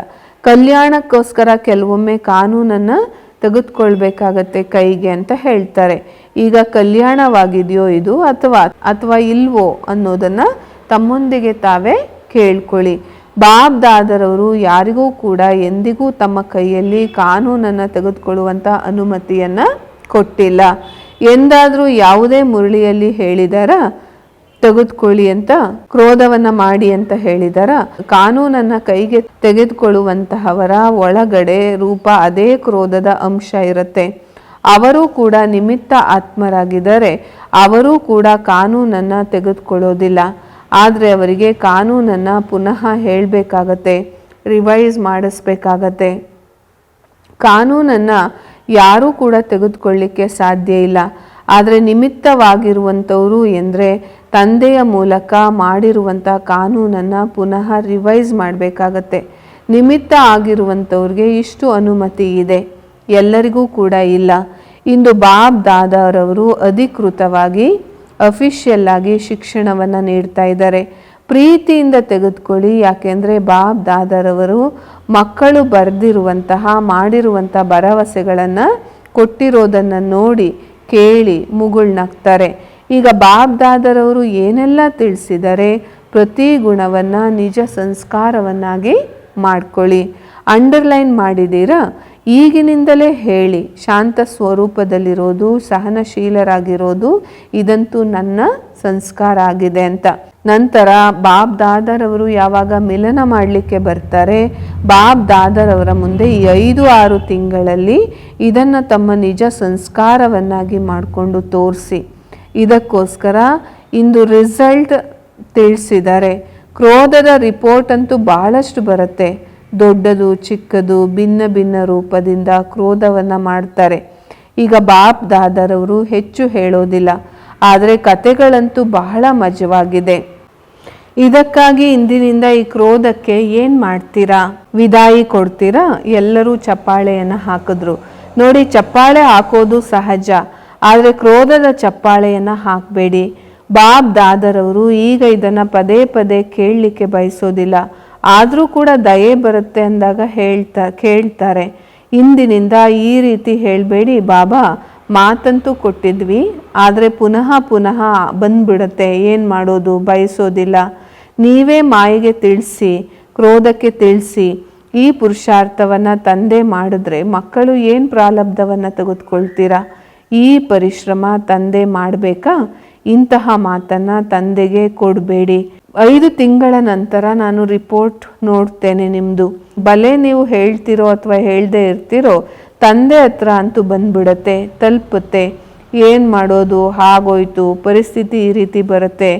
ಕಲ್ಯಾಣಕ್ಕೋಸ್ಕರ ಕೆಲವೊಮ್ಮೆ ಕಾನೂನನ್ನು ತೆಗೆದುಕೊಳ್ಬೇಕಾಗತ್ತೆ ಕೈಗೆ ಅಂತ ಹೇಳ್ತಾರೆ. ಈಗ ಕಲ್ಯಾಣವಾಗಿದೆಯೋ ಇದು ಅಥವಾ ಅಥವಾ ಇಲ್ವೋ ಅನ್ನೋದನ್ನು ತಮ್ಮೊಂದಿಗೆ ತಾವೇ ಕೇಳ್ಕೊಳ್ಳಿ. ಬಾಬ್ದಾದರವರು ಯಾರಿಗೂ ಕೂಡ ಎಂದಿಗೂ ತಮ್ಮ ಕೈಯಲ್ಲಿ ಕಾನೂನನ್ನು ತೆಗೆದುಕೊಳ್ಳುವಂಥ ಅನುಮತಿಯನ್ನು ಕೊಟ್ಟಿಲ್ಲ. ಎಂದಾದರೂ ಯಾವುದೇ ಮುರಳಿಯಲ್ಲಿ ಹೇಳಿದಾರ, ತೆಗೆದುಕೊಳ್ಳಿ ಅಂತ, ಕ್ರೋಧವನ್ನು ಮಾಡಿ ಅಂತ ಹೇಳಿದಾರ, ಕಾನೂನನ್ನು ಕೈಗೆ ತೆಗೆದುಕೊಳ್ಳುವಂತಹವರ ಒಳಗಡೆ ರೂಪ ಅದೇ ಕ್ರೋಧದ ಅಂಶ ಇರುತ್ತೆ. ಅವರು ಕೂಡ ನಿಮಿತ್ತ ಆತ್ಮರಾಗಿದ್ದಾರೆ. ಅವರೂ ಕೂಡ ಕಾನೂನನ್ನು ತೆಗೆದುಕೊಳ್ಳೋದಿಲ್ಲ. ಆದರೆ ಅವರಿಗೆ ಕಾನೂನನ್ನು ಪುನಃ ಹೇಳಬೇಕಾಗತ್ತೆ ರಿವೈಸ್ ಮಾಡಿಸ್ಬೇಕಾಗತ್ತೆ. ಕಾನೂನನ್ನು ಯಾರೂ ಕೂಡ ತೆಗೆದುಕೊಳ್ಳಿಕ್ಕೆ ಸಾಧ್ಯ ಇಲ್ಲ. ಆದರೆ ನಿಮಿತ್ತವಾಗಿರುವಂಥವರು ಎಂದರೆ ತಂದೆಯ ಮೂಲಕ ಮಾಡಿರುವಂಥ ಕಾನೂನನ್ನು ಪುನಃ ರಿವೈಸ್ ಮಾಡಬೇಕಾಗತ್ತೆ. ನಿಮಿತ್ತ ಆಗಿರುವಂಥವ್ರಿಗೆ ಇಷ್ಟು ಅನುಮತಿ ಇದೆ. ಎಲ್ಲರಿಗೂ ಕೂಡ ಇಲ್ಲ. ಇಂದು ಬಾಬ್ ದಾದಾರವರು ಅಧಿಕೃತವಾಗಿ ಅಫಿಷಿಯಲ್ ಆಗಿ ಶಿಕ್ಷಣವನ್ನು ನೀಡ್ತಾ ಇದ್ದಾರೆ. ಪ್ರೀತಿಯಿಂದ ತೆಗೆದುಕೊಳ್ಳಿ, ಯಾಕೆಂದರೆ ಬಾಬ್ ದಾದರವರು ಮಕ್ಕಳು ಬರೆದಿರುವಂತಹ ಮಾಡಿರುವಂಥ ಭರವಸೆಗಳನ್ನು ಕೊಟ್ಟಿರೋದನ್ನು ನೋಡಿ ಕೇಳಿ ಮುಗುಳ್ನಗ್ತಾರೆ ಈಗ ಬಾಬ್ ದಾದರವರು ಏನೆಲ್ಲ ತಿಳಿಸಿದರೆ ಪ್ರತಿ ಗುಣವನ್ನು, ನಿಜ ಸಂಸ್ಕಾರವನ್ನಾಗಿ ಮಾಡ್ಕೊಳ್ಳಿ. ಅಂಡರ್ಲೈನ್ ಮಾಡಿದ್ದೀರಾ? ಈಗಿನಿಂದಲೇ ಹೇಳಿ ಶಾಂತ ಸ್ವರೂಪದಲ್ಲಿರೋದು, ಸಹನಶೀಲರಾಗಿರೋದು ಇದಂತೂ ನನ್ನ ಸಂಸ್ಕಾರ ಆಗಿದೆ ಅಂತ. ನಂತರ ಬಾಬ್ ದಾದರವರು ಯಾವಾಗ ಮಿಲನ ಮಾಡಲಿಕ್ಕೆ ಬರ್ತಾರೆ, ಬಾಬ್ ದಾದರವರ ಮುಂದೆ ಈ ಐದು ಆರು ತಿಂಗಳಲ್ಲಿ ಇದನ್ನು ತಮ್ಮ ನಿಜ ಸಂಸ್ಕಾರವನ್ನಾಗಿ ಮಾಡಿಕೊಂಡು ತೋರಿಸಿ. ಇದಕ್ಕೋಸ್ಕರ ಇಂದು ರಿಸಲ್ಟ್ ತಿಳಿಸಿದ್ದಾರೆ. ಕ್ರೋಧದ ರಿಪೋರ್ಟ್ ಅಂತೂ ಭಾಳಷ್ಟು ಬರುತ್ತೆ. ದೊಡ್ಡದು, ಚಿಕ್ಕದು, ಭಿನ್ನ ಭಿನ್ನ ರೂಪದಿಂದ ಕ್ರೋಧವನ್ನು ಮಾಡ್ತಾರೆ. ಈಗ ಬಾಪ್ ದಾದರವರು ಹೆಚ್ಚು ಹೇಳೋದಿಲ್ಲ, ಆದರೆ ಕತೆಗಳಂತೂ ಬಹಳ ಮಜವಾಗಿದೆ. ಇದಕ್ಕಾಗಿ ಇಂದಿನಿಂದ ಈ ಕ್ರೋಧಕ್ಕೆ ಏನು ಮಾಡ್ತೀರಾ? ವಿದಾಯಿ ಕೊಡ್ತೀರಾ? ಎಲ್ಲರೂ ಚಪ್ಪಾಳೆಯನ್ನು ಹಾಕಿದ್ರು. ನೋಡಿ, ಚಪ್ಪಾಳೆ ಹಾಕೋದು ಸಹಜ, ಆದರೆ ಕ್ರೋಧದ ಚಪ್ಪಾಳೆಯನ್ನು ಹಾಕಬೇಡಿ. ಬಾಬ್ ದಾದರವರು ಈಗ ಇದನ್ನು ಪದೇ ಪದೇ ಕೇಳಲಿಕ್ಕೆ ಬಯಸೋದಿಲ್ಲ. ಆದರೂ ಕೂಡ ದಯೆ ಬರುತ್ತೆ ಅಂದಾಗ ಹೇಳ್ತಾ, ಕೇಳ್ತಾರೆ. ಇಂದಿನಿಂದ ಈ ರೀತಿ ಹೇಳಬೇಡಿ, ಬಾಬಾ, ಮಾತಂತೂ ಕೊಟ್ಟಿದ್ವಿ, ಆದರೆ ಪುನಃ ಪುನಃ ಬಂದ್ಬಿಡತ್ತೆ, ಏನು ಮಾಡೋದು, ಬಯಸೋದಿಲ್ಲ. ನೀವೇ ಮಾಯಿಗೆ ತಿಳಿಸಿ, ಕ್ರೋಧಕ್ಕೆ ತಿಳಿಸಿ, ಈ ಪುರುಷಾರ್ಥವನ್ನು ತಂದೆ ಮಾಡಿದ್ರೆ ಮಕ್ಕಳು ಏನು ಪ್ರಾಲಬ್ಧವನ್ನು ತೆಗೆದುಕೊಳ್ತೀರಾ? ಈ ಪರಿಶ್ರಮ ತಂದೆ ಮಾಡಬೇಕಾ? ಇಂತಹ ಮಾತನ್ನು ತಂದೆಗೆ ಕೊಡಬೇಡಿ. ಐದು ತಿಂಗಳ ನಂತರ ನಾನು ರಿಪೋರ್ಟ್ ನೋಡ್ತೇನೆ ನಿಮ್ಮದು ಬಲೆ ನೀವು ಹೇಳ್ತಿರೋ ಅಥವಾ ಹೇಳ್ದೇ ಇರ್ತಿರೋ ತಂದೆ ಹತ್ರ ಅಂತೂ ಬಂದ್ಬಿಡತ್ತೆ, ತಲುಪುತ್ತೆ. ಏನು ಮಾಡೋದು, ಹಾಗೋಯ್ತು, ಪರಿಸ್ಥಿತಿ ಈ ರೀತಿ ಬರುತ್ತೆ.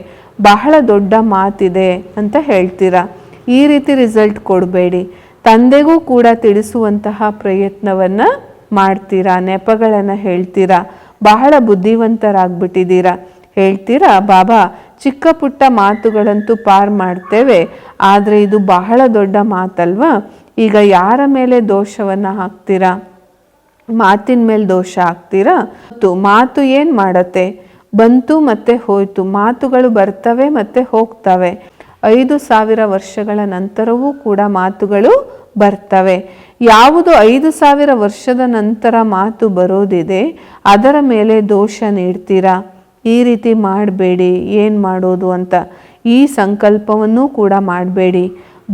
ಬಹಳ ದೊಡ್ಡ ಮಾತಿದೆ ಅಂತ ಹೇಳ್ತೀರಾ? ಈ ರೀತಿ ರಿಸಲ್ಟ್ ಕೊಡಬೇಡಿ. ತಂದೆಗೂ ಕೂಡ ತಿಳಿಸುವಂತಹ ಪ್ರಯತ್ನವನ್ನು ಮಾಡ್ತೀರಾ, ನೆಪಗಳನ್ನು ಹೇಳ್ತೀರಾ? ಬಹಳ ಬುದ್ಧಿವಂತರಾಗ್ಬಿಟ್ಟಿದ್ದೀರಾ? ಹೇಳ್ತೀರಾ? ಬಾಬಾ, ಚಿಕ್ಕ ಪುಟ್ಟ ಮಾತುಗಳಂತೂ ಪಾರ್ ಮಾಡ್ತೇವೆ, ಆದರೆ ಇದು ಬಹಳ ದೊಡ್ಡ ಮಾತಲ್ವಾ? ಈಗ ಯಾರ ಮೇಲೆ ದೋಷವನ್ನು ಹಾಕ್ತೀರಾ? ಮಾತಿನ ಮೇಲೆ ದೋಷ ಹಾಕ್ತೀರಾ? ಮಾತು ಏನು ಮಾಡತ್ತೆ? ಬಂತು ಮತ್ತೆ ಹೋಯ್ತು, ಮಾತುಗಳು ಬರ್ತವೆ ಮತ್ತೆ ಹೋಗ್ತವೆ. ಐದು ಸಾವಿರ ವರ್ಷಗಳ ನಂತರವೂ ಕೂಡ ಮಾತುಗಳು ಬರ್ತವೆ. ಯಾವುದು ಐದು ಸಾವಿರ ವರ್ಷದ ನಂತರ ಮಾತು ಬರೋದಿದೆ, ಅದರ ಮೇಲೆ ದೋಷ ನೀಡ್ತೀರಾ? ಈ ರೀತಿ ಮಾಡಬೇಡಿ, ಏನು ಮಾಡೋದು ಅಂತ ಈ ಸಂಕಲ್ಪವನ್ನು ಕೂಡ ಮಾಡಬೇಡಿ.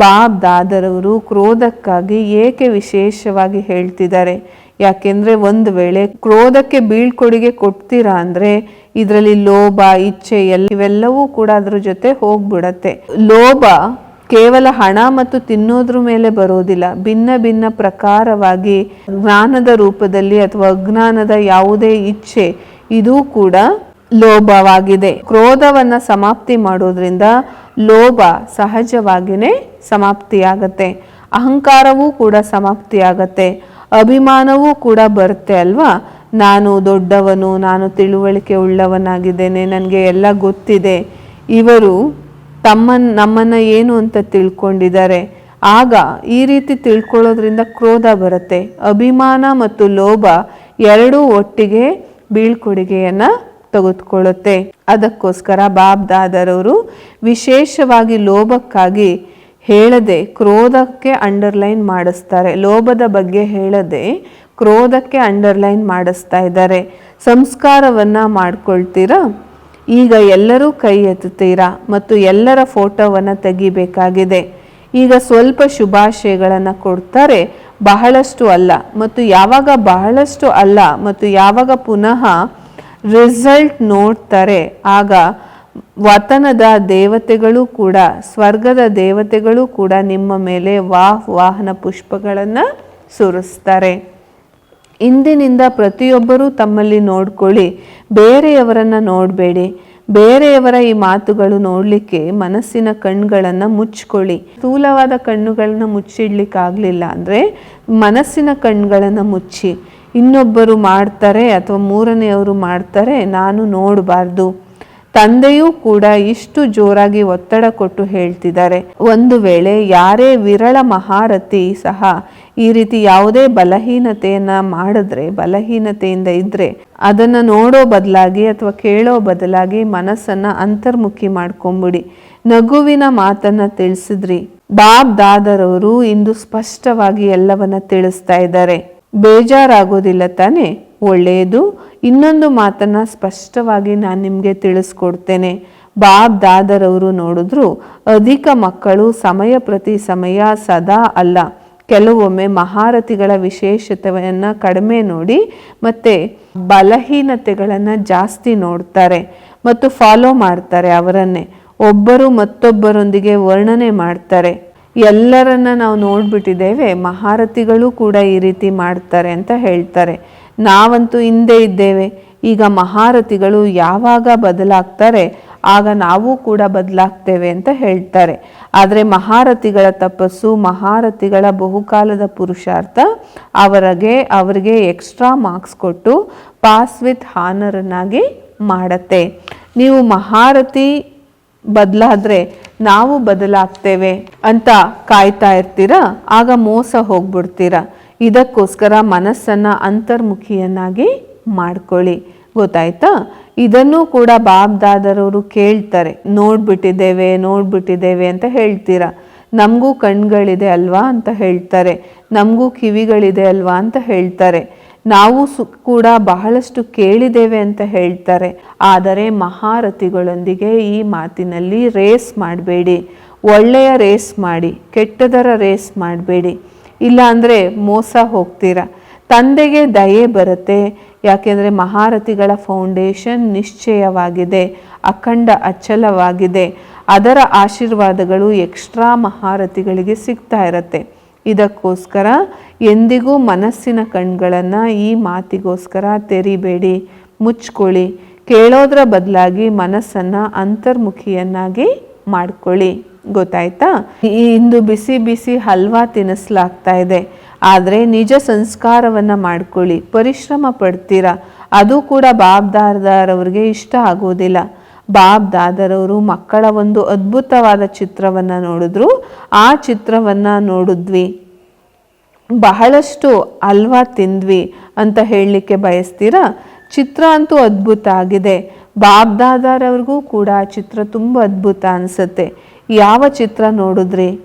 ಬಾಬ್ ದಾದರವರು ಕ್ರೋಧಕ್ಕಾಗಿ ಏಕೆ ವಿಶೇಷವಾಗಿ ಹೇಳ್ತಿದ್ದಾರೆ? ಯಾಕೆಂದರೆ ಒಂದು ವೇಳೆ ಕ್ರೋಧಕ್ಕೆ ಬೀಳ್ಕೊಡುಗೆ ಕೊಡ್ತೀರಾ ಅಂದರೆ ಇದರಲ್ಲಿ ಲೋಭ, ಇಚ್ಛೆ ಎಲ್ಲ ಇವೆಲ್ಲವೂ ಕೂಡ ಅದ್ರ ಜೊತೆ ಹೋಗ್ಬಿಡತ್ತೆ. ಲೋಭ ಕೇವಲ ಹಣ ಮತ್ತು ತಿನ್ನೋದ್ರ ಮೇಲೆ ಬರೋದಿಲ್ಲ. ಭಿನ್ನ ಭಿನ್ನ ಪ್ರಕಾರವಾಗಿ ಜ್ಞಾನದ ರೂಪದಲ್ಲಿ ಅಥವಾ ಅಜ್ಞಾನದ ಯಾವುದೇ ಇಚ್ಛೆ, ಇದು ಕೂಡ ಲೋಭವಾಗಿದೆ. ಕ್ರೋಧವನ್ನು ಸಮಾಪ್ತಿ ಮಾಡೋದ್ರಿಂದ ಲೋಭ ಸಹಜವಾಗಿಯೇ ಸಮಾಪ್ತಿಯಾಗತ್ತೆ. ಅಹಂಕಾರವೂ ಕೂಡ ಸಮಾಪ್ತಿಯಾಗತ್ತೆ. ಅಭಿಮಾನವೂ ಕೂಡ ಬರುತ್ತೆ ಅಲ್ವಾ? ನಾನು ದೊಡ್ಡವನು, ನಾನು ತಿಳುವಳಿಕೆ ಉಳ್ಳವನಾಗಿದ್ದೇನೆ, ನನಗೆ ಎಲ್ಲ ಗೊತ್ತಿದೆ. ಇವರು ತಮ್ಮ ನಮ್ಮನ್ನು ಏನು ಅಂತ ತಿಳ್ಕೊಂಡಿದ್ದಾರೆ? ಆಗ ಈ ರೀತಿ ತಿಳ್ಕೊಳ್ಳೋದ್ರಿಂದ ಕ್ರೋಧ ಬರುತ್ತೆ. ಅಭಿಮಾನ ಮತ್ತು ಲೋಭ ಎರಡೂ ಒಟ್ಟಿಗೆ ಬೀಳ್ಕೊಡುಗೆಯನ್ನ ತೆಗೆದುಕೊಳ್ಳುತ್ತೆ. ಅದಕ್ಕೋಸ್ಕರ ಬಾಬ್ ದಾದರವರು ವಿಶೇಷವಾಗಿ ಲೋಭಕ್ಕಾಗಿ ಹೇಳದೆ ಕ್ರೋಧಕ್ಕೆ ಅಂಡರ್ಲೈನ್ ಮಾಡಿಸ್ತಾರೆ. ಲೋಭದ ಬಗ್ಗೆ ಹೇಳದೆ ಕ್ರೋಧಕ್ಕೆ ಅಂಡರ್ಲೈನ್ ಮಾಡಿಸ್ತಾ ಇದ್ದಾರೆ. ಸಂಸ್ಕಾರವನ್ನು ಮಾಡ್ಕೊಳ್ತೀರಾ? ಈಗ ಎಲ್ಲರೂ ಕೈ ಎತ್ತುತ್ತೀರಾ? ಮತ್ತು ಎಲ್ಲರ ಫೋಟೋವನ್ನು ತೆಗಿಬೇಕಾಗಿದೆ. ಈಗ ಸ್ವಲ್ಪ ಶುಭಾಶಯಗಳನ್ನು ಕೊಡ್ತಾರೆ. ಬಹಳಷ್ಟು ಅಲ್ಲ. ಮತ್ತು ಯಾವಾಗ ಬಹಳಷ್ಟು ಅಲ್ಲ ಮತ್ತು ಯಾವಾಗ ಪುನಃ ರಿಸಲ್ಟ್ ನೋಡ್ತಾರೆ. ಆಗ ವತನದ ದೇವತೆಗಳು ಕೂಡ, ಸ್ವರ್ಗದ ದೇವತೆಗಳು ಕೂಡ ನಿಮ್ಮ ಮೇಲೆ ವಾಹ್ ವಾಹನ ಪುಷ್ಪಗಳನ್ನು ಸುರಿಸ್ತಾರೆ. ಇಂದಿನಿಂದ ಪ್ರತಿಯೊಬ್ಬರೂ ತಮ್ಮಲ್ಲಿ ನೋಡ್ಕೊಳ್ಳಿ. ಬೇರೆಯವರನ್ನು ನೋಡಬೇಡಿ. ಬೇರೆಯವರ ಈ ಮಾತುಗಳು ನೋಡಲಿಕ್ಕೆ ಮನಸ್ಸಿನ ಕಣ್ಗಳನ್ನು ಮುಚ್ಕೊಳ್ಳಿ. ಸ್ಥೂಲವಾದ ಕಣ್ಣುಗಳನ್ನು ಮುಚ್ಚಿಡ್ಲಿಕ್ಕಾಗಲಿಲ್ಲ ಅಂದರೆ ಮನಸ್ಸಿನ ಕಣ್ಗಳನ್ನು ಮುಚ್ಚಿ. ಇನ್ನೊಬ್ಬರು ಮಾಡ್ತಾರೆ ಅಥವಾ ಮೂರನೆಯವರು ಮಾಡ್ತಾರೆ, ನಾನು ನೋಡಬಾರ್ದು. ತಂದೆಯೂ ಕೂಡ ಇಷ್ಟು ಜೋರಾಗಿ ಒತ್ತಡ ಕೊಟ್ಟು ಹೇಳ್ತಿದ್ದಾರೆ. ಒಂದು ವೇಳೆ ಯಾರೇ ವಿರಳ ಮಹಾರಥಿ ಸಹ ಈ ರೀತಿ ಯಾವುದೇ ಬಲಹೀನತೆಯನ್ನ ಮಾಡಿದ್ರೆ, ಬಲಹೀನತೆಯಿಂದ ಇದ್ರೆ, ಅದನ್ನ ನೋಡೋ ಬದಲಾಗಿ ಅಥವಾ ಕೇಳೋ ಬದಲಾಗಿ ಮನಸ್ಸನ್ನ ಅಂತರ್ಮುಖಿ ಮಾಡ್ಕೊಂಬಿಡಿ. ನಗುವಿನ ಮಾತನ್ನ ತಿಳಿಸಿದ್ರಿ. ಬಾಬ್ ದಾದರವರು ಇಂದು ಸ್ಪಷ್ಟವಾಗಿ ಎಲ್ಲವನ್ನ ತಿಳಿಸ್ತಾ ಇದ್ದಾರೆ. ಬೇಜಾರಾಗೋದಿಲ್ಲ ತಾನೇ? ಒಳ್ಳೆಯದು. ಇನ್ನೊಂದು ಮಾತನ್ನು ಸ್ಪಷ್ಟವಾಗಿ ನಾನು ನಿಮಗೆ ತಿಳಿಸ್ಕೊಡ್ತೇನೆ. ಬಾಬ್ ದಾದರವರು ನೋಡಿದ್ರು, ಅಧಿಕ ಮಕ್ಕಳು ಸಮಯ ಪ್ರತಿ ಸಮಯ ಸದಾ ಅಲ್ಲ. ಕೆಲವೊಮ್ಮೆ ಮಹಾರಥಿಗಳ ವಿಶೇಷತೆಯನ್ನು ಕಡಿಮೆ ನೋಡಿ ಮತ್ತೆ ಬಲಹೀನತೆಗಳನ್ನು ಜಾಸ್ತಿ ನೋಡ್ತಾರೆ ಮತ್ತು ಫಾಲೋ ಮಾಡ್ತಾರೆ ಅವರನ್ನೇ. ಒಬ್ಬರು ಮತ್ತೊಬ್ಬರೊಂದಿಗೆ ವರ್ಣನೆ ಮಾಡ್ತಾರೆ. ಎಲ್ಲರನ್ನ ನಾವು ನೋಡ್ಬಿಟ್ಟಿದ್ದೇವೆ. ಮಹಾರಥಿಗಳು ಕೂಡ ಈ ರೀತಿ ಮಾಡ್ತಾರೆ ಅಂತ ಹೇಳ್ತಾರೆ. ನಾವಂತೂ ಹಿಂದೆ ಇದ್ದೇವೆ. ಈಗ ಮಹಾರಥಿಗಳು ಯಾವಾಗ ಬದಲಾಗ್ತಾರೆ, ಆಗ ನಾವು ಕೂಡ ಬದಲಾಗ್ತೇವೆ ಅಂತ ಹೇಳ್ತಾರೆ. ಆದರೆ ಮಹಾರಥಿಗಳ ತಪಸ್ಸು, ಮಹಾರಥಿಗಳ ಬಹುಕಾಲದ ಪುರುಷಾರ್ಥ ಅವರಿಗೆ ಅವರಿಗೆ ಎಕ್ಸ್ಟ್ರಾ ಮಾರ್ಕ್ಸ್ ಕೊಟ್ಟು ಪಾಸ್ ವಿತ್ ಹಾನರನ್ನಾಗಿ ಮಾಡತ್ತೆ. ನೀವು ಮಹಾರಥಿ ಬದಲಾದ್ರೆ ನಾವು ಬದಲಾಗ್ತೇವೆ ಅಂತ ಕಾಯ್ತಾ ಇರ್ತೀರಾ? ಆಗ ಮೋಸ ಹೋಗ್ಬಿಡ್ತೀರಾ? ಇದಕ್ಕೋಸ್ಕರ ಮನಸ್ಸನ್ನು ಅಂತರ್ಮುಖಿಯನ್ನಾಗಿ ಮಾಡ್ಕೊಳ್ಳಿ. ಗೊತ್ತಾಯ್ತಾ? ಇದನ್ನು ಕೂಡ ಬಾಬ್ದಾದರವರು ಕೇಳ್ತಾರೆ. ನೋಡ್ಬಿಟ್ಟಿದ್ದೇವೆ ನೋಡ್ಬಿಟ್ಟಿದ್ದೇವೆ ಅಂತ ಹೇಳ್ತೀರಾ? ನಮಗೂ ಕಣ್ಗಳಿದೆ ಅಲ್ವಾ ಅಂತ ಹೇಳ್ತಾರೆ. ನಮಗೂ ಕಿವಿಗಳಿದೆ ಅಲ್ವಾ ಅಂತ ಹೇಳ್ತಾರೆ. ನಾವು ಕೂಡ ಬಹಳಷ್ಟು ಕೇಳಿದ್ದೇವೆ ಅಂತ ಹೇಳ್ತಾರೆ. ಆದರೆ ಮಹಾರಥಿಗಳೊಂದಿಗೆ ಈ ಮಾತಿನಲ್ಲಿ ರೇಸ್ ಮಾಡಬೇಡಿ. ಒಳ್ಳೆಯ ರೇಸ್ ಮಾಡಿ, ಕೆಟ್ಟದರ ರೇಸ್ ಮಾಡಬೇಡಿ. ಇಲ್ಲಾಂದರೆ ಮೋಸ ಹೋಗ್ತೀರಾ? ತಂದೆಗೆ ದಯೆ ಬರುತ್ತೆ. ಯಾಕೆಂದರೆ ಮಹಾರಥಿಗಳ ಫೌಂಡೇಶನ್ ನಿಶ್ಚಯವಾಗಿದೆ, ಅಖಂಡ ಅಚಲವಾಗಿದೆ. ಅದರ ಆಶೀರ್ವಾದಗಳು ಎಕ್ಸ್ಟ್ರಾ ಮಹಾರಥಿಗಳಿಗೆ ಸಿಗ್ತಾ ಇರತ್ತೆ. ಇದಕ್ಕೋಸ್ಕರ ಎಂದಿಗೂ ಮನಸ್ಸಿನ ಕಣ್ಗಳನ್ನು ಈ ಮಾತಿಗೋಸ್ಕರ ತೆರಿಬೇಡಿ, ಮುಚ್ಕೊಳ್ಳಿ. ಕೇಳೋದ್ರ ಬದಲಾಗಿ ಮನಸ್ಸನ್ನು ಅಂತರ್ಮುಖಿಯನ್ನಾಗಿ ಮಾಡ್ಕೊಳ್ಳಿ. ಗೊತ್ತಾಯ್ತಾ? ಇಂದು ಬಿಸಿ ಬಿಸಿ ಹಲ್ವಾ ತಿನ್ನಿಸ್ಲಾಗ್ತಾ ಇದೆ. ಆದರೆ ನಿಜ ಸಂಸ್ಕಾರವನ್ನು ಮಾಡ್ಕೊಳ್ಳಿ. ಪರಿಶ್ರಮ ಪಡ್ತೀರಾ? ಅದು ಕೂಡ ಬಾಬ್ದಾರ್ದಾರವ್ರಿಗೆ ಇಷ್ಟ ಆಗೋದಿಲ್ಲ. ಬಾಬ್ ದಾದರವರು ಮಕ್ಕಳ ಒಂದು ಅದ್ಭುತವಾದ ಚಿತ್ರವನ್ನು ನೋಡಿದ್ರು. ಆ ಚಿತ್ರವನ್ನು ನೋಡಿದ್ವಿ. ಬಹಳಷ್ಟು ಅಲ್ವಾ ತಿಂದ್ವಿ ಅಂತ ಹೇಳಲಿಕ್ಕೆ ಬಯಸ್ತೀರಾ? ಚಿತ್ರ ಅಂತೂ ಅದ್ಭುತ ಆಗಿದೆ. ಬಾಬ್ದಾದಾರವ್ರಿಗೂ ಕೂಡ ಆ ಚಿತ್ರ ತುಂಬ ಅದ್ಭುತ ಅನಿಸುತ್ತೆ. ಯಾವ ಚಿತ್ರ ನೋಡಿದ್ರಿ?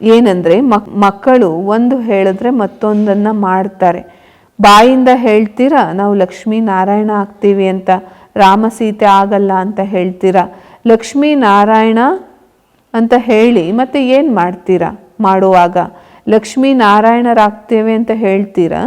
ಏನಂದರೆ, ಮಕ್, ಮಕ್ಕಳು ಒಂದು ಹೇಳಿದ್ರೆ ಮತ್ತೊಂದನ್ನು ಮಾಡ್ತಾರೆ. ಬಾಯಿಂದ ಹೇಳ್ತೀರಾ, ನಾವು ಲಕ್ಷ್ಮೀ ನಾರಾಯಣ ಆಗ್ತೀವಿ ಅಂತ, ರಾಮ ಸೀತೆ ಆಗಲ್ಲ ಅಂತ ಹೇಳ್ತೀರಾ? ಲಕ್ಷ್ಮೀ ನಾರಾಯಣ ಅಂತ ಹೇಳಿ ಮತ್ತೆ ಏನು ಮಾಡ್ತೀರಾ? ಮಾಡುವಾಗ? ಲಕ್ಷ್ಮೀ ನಾರಾಯಣರಾಗ್ತೇವೆ ಅಂತ ಹೇಳ್ತೀರಾ?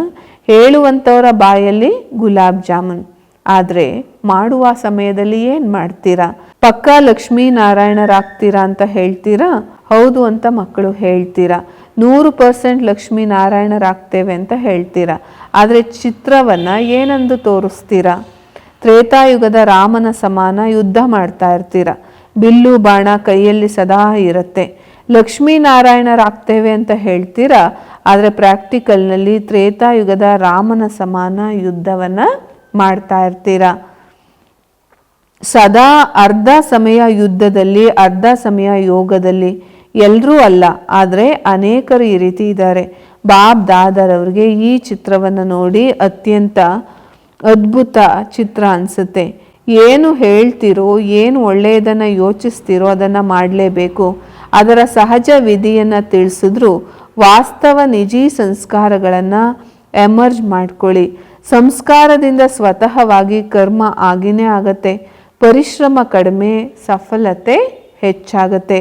ಹೇಳುವಂಥವರ ಬಾಯಲ್ಲಿ ಗುಲಾಬ್ ಜಾಮೂನ್. ಆದರೆ ಮಾಡುವ ಸಮಯದಲ್ಲಿ ಏನು ಮಾಡ್ತೀರಾ? ಪಕ್ಕಾ ಲಕ್ಷ್ಮೀ ನಾರಾಯಣರಾಗ್ತೀರಾ ಅಂತ ಹೇಳ್ತೀರಾ? ಹೌದು ಅಂತ ಮಕ್ಕಳು ಹೇಳ್ತೀರಾ? ನೂರು ಪರ್ಸೆಂಟ್ ಲಕ್ಷ್ಮೀ ನಾರಾಯಣರಾಗ್ತೇವೆ ಅಂತ ಹೇಳ್ತೀರಾ? ಆದರೆ ಚಿತ್ರವನ್ನು ಏನಂದು ತೋರಿಸ್ತೀರಾ? ತ್ರೇತಾಯುಗದ ರಾಮನ ಸಮಾನ ಯುದ್ಧ ಮಾಡ್ತಾ ಇರ್ತೀರ? ಬಿಲ್ಲು ಬಾಣ ಕೈಯಲ್ಲಿ ಸದಾ ಇರುತ್ತೆ. ಲಕ್ಷ್ಮೀನಾರಾಯಣರಾಗ್ತೇವೆ ಅಂತ ಹೇಳ್ತೀರಾ? ಆದರೆ ಪ್ರಾಕ್ಟಿಕಲ್ನಲ್ಲಿ ತ್ರೇತಾಯುಗದ ರಾಮನ ಸಮಾನ ಯುದ್ಧವನ್ನು ಮಾಡ್ತಾ ಇರ್ತೀರಾ? ಸದಾ ಅರ್ಧ ಸಮಯ ಯುದ್ಧದಲ್ಲಿ, ಅರ್ಧ ಸಮಯ ಯೋಗದಲ್ಲಿ ಎಲ್ಲರೂ ಅಲ್ಲ, ಆದರೆ ಅನೇಕರು ಈ ರೀತಿ ಇದ್ದಾರೆ. ಬಾಬ್ ದಾದರ್ ಅವ್ರಿಗೆ ಈ ಚಿತ್ರವನ್ನು ನೋಡಿ ಅತ್ಯಂತ ಅದ್ಭುತ ಚಿತ್ರ ಅನಿಸುತ್ತೆ. ಏನು ಹೇಳ್ತೀರೋ, ಏನು ಒಳ್ಳೆಯದನ್ನು ಯೋಚಿಸ್ತೀರೋ ಅದನ್ನು ಮಾಡಲೇಬೇಕು. ಅದರ ಸಹಜ ವಿಧಿಯನ್ನು ತಿಳಿಸಿದ್ರು. ವಾಸ್ತವ ನಿಜಿ ಸಂಸ್ಕಾರಗಳನ್ನು ಎಮರ್ಜ್ ಮಾಡ್ಕೊಳ್ಳಿ. ಸಂಸ್ಕಾರದಿಂದ ಸ್ವತಃವಾಗಿ ಕರ್ಮ ಆಗಿನೇ ಆಗತ್ತೆ. ಪರಿಶ್ರಮ ಕಡಿಮೆ, ಸಫಲತೆ ಹೆಚ್ಚಾಗತ್ತೆ.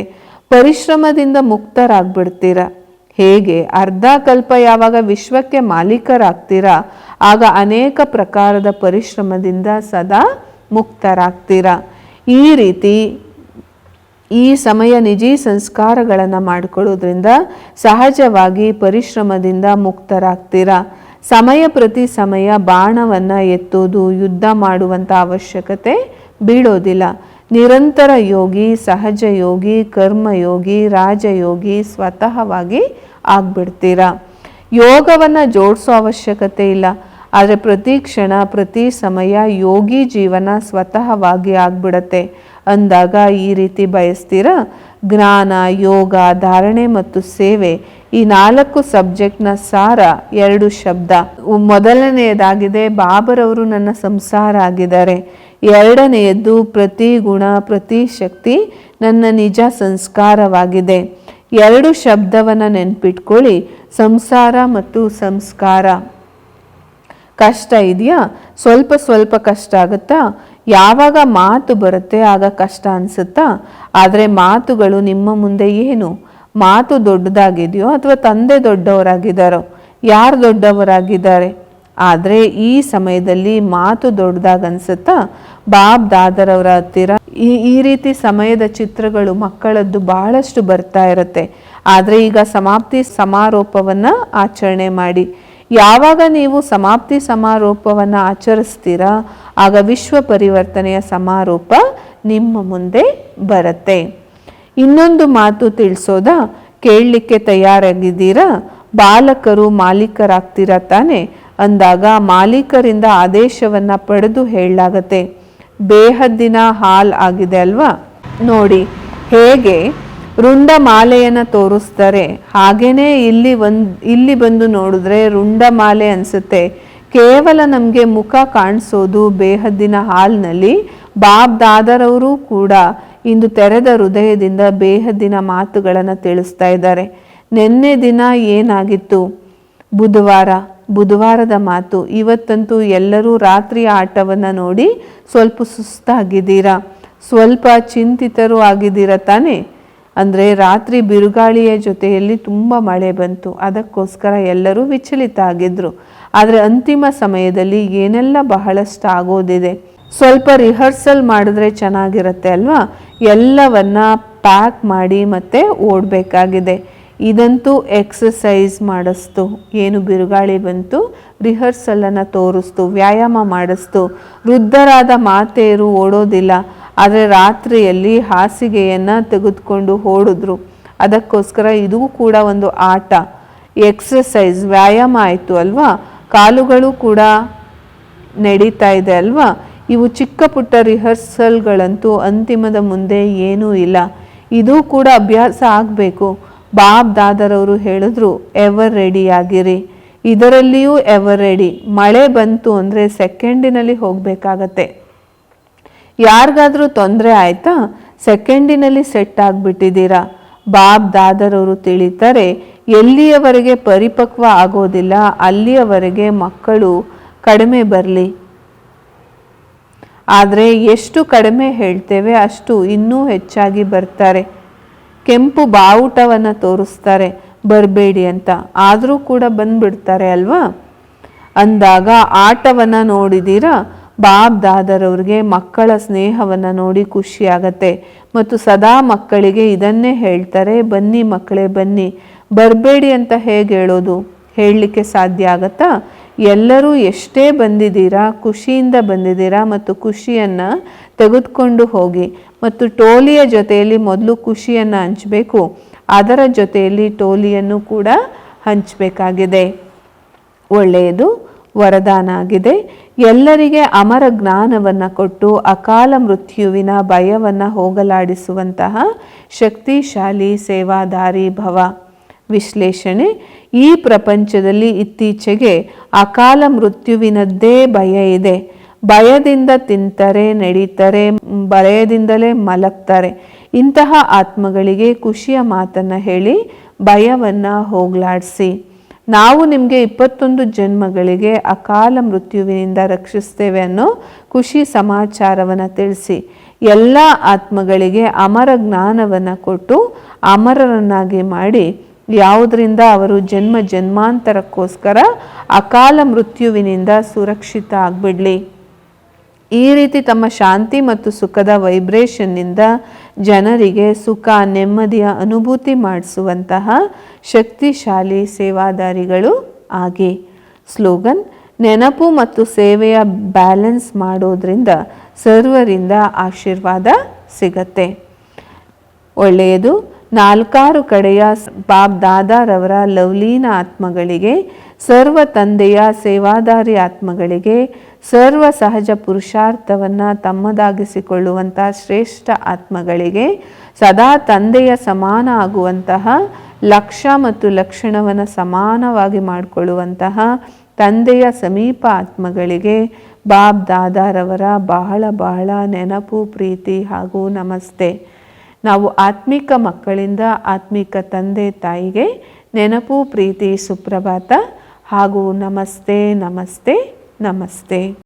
ಪರಿಶ್ರಮದಿಂದ ಮುಕ್ತರಾಗ್ಬಿಡ್ತೀರ? ಹೇಗೆ? ಅರ್ಧ ಕಲ್ಪ ಯಾವಾಗ ವಿಶ್ವಕ್ಕೆ ಮಾಲೀಕರಾಗ್ತೀರಾ? ಆಗ ಅನೇಕ ಪ್ರಕಾರದ ಪರಿಶ್ರಮದಿಂದ ಸದಾ ಮುಕ್ತರಾಗ್ತೀರ? ಈ ರೀತಿ ಈ ಸಮಯ ನಿಜಿ ಸಂಸ್ಕಾರಗಳನ್ನು ಮಾಡಿಕೊಳ್ಳೋದ್ರಿಂದ ಸಹಜವಾಗಿ ಪರಿಶ್ರಮದಿಂದ ಮುಕ್ತರಾಗ್ತೀರಾ? ಸಮಯ ಪ್ರತಿ ಸಮಯ ಬಾಣವನ್ನು ಎತ್ತೋದು, ಯುದ್ಧ ಮಾಡುವಂಥ ಅವಶ್ಯಕತೆ ಬೀಳೋದಿಲ್ಲ. ನಿರಂತರ ಯೋಗಿ, ಸಹಜ ಯೋಗಿ ಕರ್ಮಯೋಗಿ ರಾಜಯೋಗಿ ಸ್ವತಃವಾಗಿ ಆಗ್ಬಿಡ್ತೀರಾ? ಯೋಗವನ್ನು ಜೋಡಿಸೋ ಅವಶ್ಯಕತೆ ಇಲ್ಲ. ಆದರೆ ಪ್ರತಿ ಕ್ಷಣ, ಪ್ರತಿ ಸಮಯ ಯೋಗಿ ಜೀವನ ಸ್ವತಃವಾಗಿ ಆಗ್ಬಿಡತ್ತೆ. ಅಂದಾಗ ಈ ರೀತಿ ಬಯಸ್ತೀರಾ? ಜ್ಞಾನ, ಯೋಗ, ಧಾರಣೆ ಮತ್ತು ಸೇವೆ ಈ ನಾಲ್ಕು ಸಬ್ಜೆಕ್ಟ್ನ ಸಾರ ಎರಡು ಶಬ್ದ. ಮೊದಲನೆಯದಾಗಿದೆ ಬಾಬರವರು ನನ್ನ ಸಂಸಾರ ಆಗಿದ್ದಾರೆ. ಎರಡನೆಯದ್ದು ಪ್ರತಿ ಗುಣ, ಪ್ರತಿ ಶಕ್ತಿ ನನ್ನ ನಿಜ ಸಂಸ್ಕಾರವಾಗಿದೆ. ಎರಡು ಶಬ್ದವನ್ನು ನೆನ್ಪಿಟ್ಕೊಳ್ಳಿ. ಸಂಸಾರ ಮತ್ತು ಸಂಸ್ಕಾರ. ಕಷ್ಟ ಇದೆಯಾ? ಸ್ವಲ್ಪ ಸ್ವಲ್ಪ ಕಷ್ಟ ಆಗುತ್ತಾ? ಯಾವಾಗ ಮಾತು ಬರುತ್ತೆ ಆಗ ಕಷ್ಟ ಅನಿಸುತ್ತಾ? ಆದರೆ ಮಾತುಗಳು ನಿಮ್ಮ ಮುಂದೆ ಏನು? ಮಾತು ದೊಡ್ಡದಾಗಿದೆಯೋ ಅಥವಾ ತಂದೆ ದೊಡ್ಡವರಾಗಿದ್ದಾರೋ? ಯಾರು ದೊಡ್ಡವರಾಗಿದ್ದಾರೆ? ಆದರೆ ಈ ಸಮಯದಲ್ಲಿ ಮಾತು ದೊಡ್ಡದಾಗ ಅನ್ಸುತ್ತಾ? ಬಾಬ್ ದಾದರವರ ಹತ್ತಿರ ಈ ಈ ರೀತಿ ಸಮಯದ ಚಿತ್ರಗಳು ಮಕ್ಕಳದ್ದು ಬಹಳಷ್ಟು ಬರ್ತಾ ಇರುತ್ತೆ. ಆದರೆ ಈಗ ಸಮಾಪ್ತಿ ಸಮಾರೋಪವನ್ನು ಆಚರಣೆ ಮಾಡಿ. ಯಾವಾಗ ನೀವು ಸಮಾಪ್ತಿ ಸಮಾರೋಪವನ್ನು ಆಚರಿಸ್ತೀರಾ, ಆಗ ವಿಶ್ವ ಪರಿವರ್ತನೆಯ ಸಮಾರೋಪ ನಿಮ್ಮ ಮುಂದೆ ಬರುತ್ತೆ. ಇನ್ನೊಂದು ಮಾತು ತಿಳಿಸೋದಾ, ಕೇಳಲಿಕ್ಕೆ ತಯಾರಾಗಿದ್ದೀರಾ, ಬಾಲಕರು ಮಾಲೀಕರಾಗ್ತೀರಾ ತಾನೆ, ಅಂದಾಗ ಮಾಲೀಕರಿಂದ ಆದೇಶವನ್ನು ಪಡೆದು ಹೇಳಲಾಗತ್ತೆ. ಬೇಹದ್ದಿನ ಹಾಲ್ ಆಗಿದೆ ಅಲ್ವಾ? ನೋಡಿ, ಹೇಗೆ ರುಂಡ ಮಾಲೆಯನ್ನು ತೋರಿಸ್ತಾರೆ. ಹಾಗೇನೇ ಇಲ್ಲಿ ಒಂದು, ಇಲ್ಲಿ ಬಂದು ನೋಡಿದ್ರೆ ರುಂಡ ಮಾಲೆ ಅನಿಸುತ್ತೆ. ಕೇವಲ ನಮಗೆ ಮುಖ ಕಾಣಿಸೋದು ಬೇಹದ್ದಿನ ಹಾಲ್ನಲ್ಲಿ ಬಾಬ್ ದಾದರವರು ಕೂಡ ಇಂದು ತೆರೆದ ಹೃದಯದಿಂದ ಬೇಹದ್ದಿನ ಮಾತುಗಳನ್ನು ತಿಳಿಸ್ತಾ ಇದ್ದಾರೆ. ನಿನ್ನೆ ದಿನ ಏನಾಗಿತ್ತು? ಬುಧವಾರ, ಬುಧವಾರದ ಮಾತು. ಇವತ್ತಂತೂ ಎಲ್ಲರೂ ರಾತ್ರಿ ಆಟವನ್ನು ನೋಡಿ ಸ್ವಲ್ಪ ಸುಸ್ತಾಗಿದ್ದೀರಾ? ಸ್ವಲ್ಪ ಚಿಂತಿತರು ಆಗಿದ್ದೀರಾ ತಾನೇ? ಅಂದರೆ ರಾತ್ರಿ ಬಿರುಗಾಳಿಯ ಜೊತೆಯಲ್ಲಿ ತುಂಬ ಮಳೆ ಬಂತು. ಅದಕ್ಕೋಸ್ಕರ ಎಲ್ಲರೂ ವಿಚಲಿತ ಆಗಿದ್ರು. ಆದರೆ ಅಂತಿಮ ಸಮಯದಲ್ಲಿ ಏನೆಲ್ಲ ಬಹಳಷ್ಟು ಆಗೋದಿದೆ. ಸ್ವಲ್ಪ ರಿಹರ್ಸಲ್ ಮಾಡಿದ್ರೆ ಚೆನ್ನಾಗಿರುತ್ತೆ ಅಲ್ವಾ? ಎಲ್ಲವನ್ನ ಪ್ಯಾಕ್ ಮಾಡಿ ಮತ್ತೆ ಓಡಬೇಕಾಗಿದೆ. ಇದಂತೂ ಎಕ್ಸಸೈಸ್ ಮಾಡಿಸ್ತು. ಏನು ಬಿರುಗಾಳಿ ಬಂತು? ರಿಹರ್ಸಲನ್ನು ತೋರಿಸ್ತು, ವ್ಯಾಯಾಮ ಮಾಡಿಸ್ತು. ವೃದ್ಧರಾದ ಮಾತೆಯರು ಓಡೋದಿಲ್ಲ. ಆದರೆ ರಾತ್ರಿಯಲ್ಲಿ ಹಾಸಿಗೆಯನ್ನು ತೆಗೆದುಕೊಂಡು ಓಡಿದ್ರು. ಅದಕ್ಕೋಸ್ಕರ ಇದು ಕೂಡ ಒಂದು ಆಟ. ಎಕ್ಸಸೈಸ್ ವ್ಯಾಯಾಮ ಆಯಿತು ಅಲ್ವಾ? ಕಾಲುಗಳು ಕೂಡ ನಡೀತಾ ಇದೆ ಅಲ್ವಾ? ಇವು ಚಿಕ್ಕ ಪುಟ್ಟ ರಿಹರ್ಸಲ್ಗಳಂತೂ ಅಂತಿಮದ ಮುಂದೆ ಏನೂ ಇಲ್ಲ. ಇದು ಕೂಡ ಅಭ್ಯಾಸ ಆಗಬೇಕು. ಬಾಬ್ ದಾದರವರು ಹೇಳಿದ್ರು ಎವರ್ ರೆಡಿ ಆಗಿರಿ. ಇದರಲ್ಲಿಯೂ ಎವರ್ ರೆಡಿ ಮಳೆ ಬಂತು ಅಂದರೆ ಸೆಕೆಂಡಿನಲ್ಲಿ ಹೋಗಬೇಕಾಗತ್ತೆ. ಯಾರಿಗಾದ್ರೂ ತೊಂದರೆ ಆಯಿತಾ? ಸೆಕೆಂಡಿನಲ್ಲಿ ಸೆಟ್ ಆಗಿಬಿಟ್ಟಿದ್ದೀರಾ? ಬಾಬ್ ದಾದರವರು ತಿಳಿತಾರೆ, ಎಲ್ಲಿಯವರೆಗೆ ಪರಿಪಕ್ವ ಆಗೋದಿಲ್ಲ, ಅಲ್ಲಿಯವರೆಗೆ ಮಕ್ಕಳು ಕಡಿಮೆ ಬರಲಿ. ಆದರೆ ಎಷ್ಟು ಕಡಿಮೆ ಹೇಳ್ತೇವೆ, ಅಷ್ಟು ಇನ್ನೂ ಹೆಚ್ಚಾಗಿ ಬರ್ತಾರೆ. ಕೆಂಪು ಬಾವುಟವನ್ನು ತೋರಿಸ್ತಾರೆ, ಬರಬೇಡಿ ಅಂತ. ಆದರೂ ಕೂಡ ಬಂದುಬಿಡ್ತಾರೆ ಅಲ್ವಾ? ಅಂದಾಗ ಆಟವನ್ನು ನೋಡಿದ್ದೀರಾ? ಬಾಬ್ ದಾದರವ್ರಿಗೆ ಮಕ್ಕಳ ಸ್ನೇಹವನ್ನು ನೋಡಿ ಖುಷಿಯಾಗತ್ತೆ ಮತ್ತು ಸದಾ ಮಕ್ಕಳಿಗೆ ಇದನ್ನೇ ಹೇಳ್ತಾರೆ, ಬನ್ನಿ ಮಕ್ಕಳೇ, ಬನ್ನಿ. ಬರಬೇಡಿ ಅಂತ ಹೇಗೆ ಹೇಳೋದು? ಹೇಳಲಿಕ್ಕೆ ಸಾಧ್ಯ ಆಗತ್ತಾ? ಎಲ್ಲರೂ ಎಷ್ಟೇ ಬಂದಿದ್ದೀರಾ, ಖುಷಿಯಿಂದ ಬಂದಿದ್ದೀರಾ ಮತ್ತು ಖುಷಿಯನ್ನು ತೆಗೆದುಕೊಂಡು ಹೋಗಿ. ಮತ್ತು ಟೋಲಿಯ ಜೊತೆಯಲ್ಲಿ ಮೊದಲು ಖುಷಿಯನ್ನು ಹಂಚಬೇಕು. ಅದರ ಜೊತೆಯಲ್ಲಿ ಟೋಲಿಯನ್ನು ಕೂಡ ಹಂಚಬೇಕಾಗಿದೆ. ಒಳ್ಳೆಯದು. ವರದಾನ ಆಗಿದೆ ಎಲ್ಲರಿಗೆ ಅಮರ ಜ್ಞಾನವನ್ನು ಕೊಟ್ಟು ಅಕಾಲ ಮೃತ್ಯುವಿನ ಭಯವನ್ನು ಹೋಗಲಾಡಿಸುವಂತಹ ಶಕ್ತಿಶಾಲಿ ಸೇವಾದಾರಿ ಭವ. ವಿಶ್ಲೇಷಣೆ, ಈ ಪ್ರಪಂಚದಲ್ಲಿ ಇತ್ತೀಚೆಗೆ ಅಕಾಲ ಮೃತ್ಯುವಿನದ್ದೇ ಭಯ ಇದೆ. ಭಯದಿಂದ ತಿಂತಾರೆ, ನಡೀತಾರೆ ಭಯದಿಂದಲೇ ಮಲಗ್ತಾರೆ. ಇಂತಹ ಆತ್ಮಗಳಿಗೆ ಖುಷಿಯ ಮಾತನ್ನು ಹೇಳಿ ಭಯವನ್ನು ಹೋಗಲಾಡಿಸಿ. ನಾವು ನಿಮಗೆ ಇಪ್ಪತ್ತೊಂದು ಜನ್ಮಗಳಿಗೆ ಅಕಾಲ ಮೃತ್ಯುವಿನಿಂದ ರಕ್ಷಿಸ್ತೇವೆ ಅನ್ನೋ ಖುಷಿ ಸಮಾಚಾರವನ್ನು ತಿಳಿಸಿ. ಎಲ್ಲ ಆತ್ಮಗಳಿಗೆ ಅಮರ ಜ್ಞಾನವನ್ನು ಕೊಟ್ಟು ಅಮರರನ್ನಾಗಿ ಮಾಡಿ ಯಾವುದರಿಂದ ಅವರು ಜನ್ಮ ಜನ್ಮಾಂತರಕ್ಕೋಸ್ಕರ ಅಕಾಲ ಮೃತ್ಯುವಿನಿಂದ ಸುರಕ್ಷಿತ ಆಗಿಬಿಡಲಿ. ಈ ರೀತಿ ತಮ್ಮ ಶಾಂತಿ ಮತ್ತು ಸುಖದ ವೈಬ್ರೇಷನ್ನಿಂದ ಜನರಿಗೆ ಸುಖ, ನೆಮ್ಮದಿಯ ಅನುಭೂತಿ ಮಾಡಿಸುವಂತಹ ಶಕ್ತಿಶಾಲಿ ಸೇವಾದಾರಿಗಳು ಆಗಿ ಸ್ಲೋಗನ್, ನೆನಪು ಮತ್ತು ಸೇವೆಯ ಬ್ಯಾಲೆನ್ಸ್ ಮಾಡೋದ್ರಿಂದ ಸರ್ವರಿಂದ ಆಶೀರ್ವಾದ ಸಿಗತ್ತೆ. ಒಳ್ಳೆಯದು. ನಾಲ್ಕಾರು ಕಡೆಯ ಬಾಬ್ ದಾದಾರವರ ಲವ್ಲೀನ ಆತ್ಮಗಳಿಗೆ ಸರ್ವ ತಂದೆಯ ಸೇವಾದಾರಿ ಆತ್ಮಗಳಿಗೆ ಸರ್ವ ಸಹಜ ಪುರುಷಾರ್ಥವನ್ನು ತಮ್ಮದಾಗಿಸಿಕೊಳ್ಳುವಂಥ ಶ್ರೇಷ್ಠ ಆತ್ಮಗಳಿಗೆ ಸದಾ ತಂದೆಯ ಸಮಾನ ಆಗುವಂತಹ ಲಕ್ಷ ಮತ್ತು ಲಕ್ಷಣವನ್ನು ಸಮಾನವಾಗಿ ಮಾಡಿಕೊಳ್ಳುವಂತಹ ತಂದೆಯ ಸಮೀಪ ಆತ್ಮಗಳಿಗೆ ಬಾಬ್ ದಾದಾರವರ ಬಹಳ ಬಹಳ ನೆನಪು, ಪ್ರೀತಿ ಹಾಗೂ ನಮಸ್ತೆ. ನಾವು ಆತ್ಮಿಕ ಮಕ್ಕಳಿಂದ ಆತ್ಮಿಕ ತಂದೆ ತಾಯಿಗೆ ನೆನಪು, ಪ್ರೀತಿ ಸುಪ್ರಭಾತ ಹಾಗೂ ನಮಸ್ತೆ ನಮಸ್ತೆ ನಮಸ್ತೆ.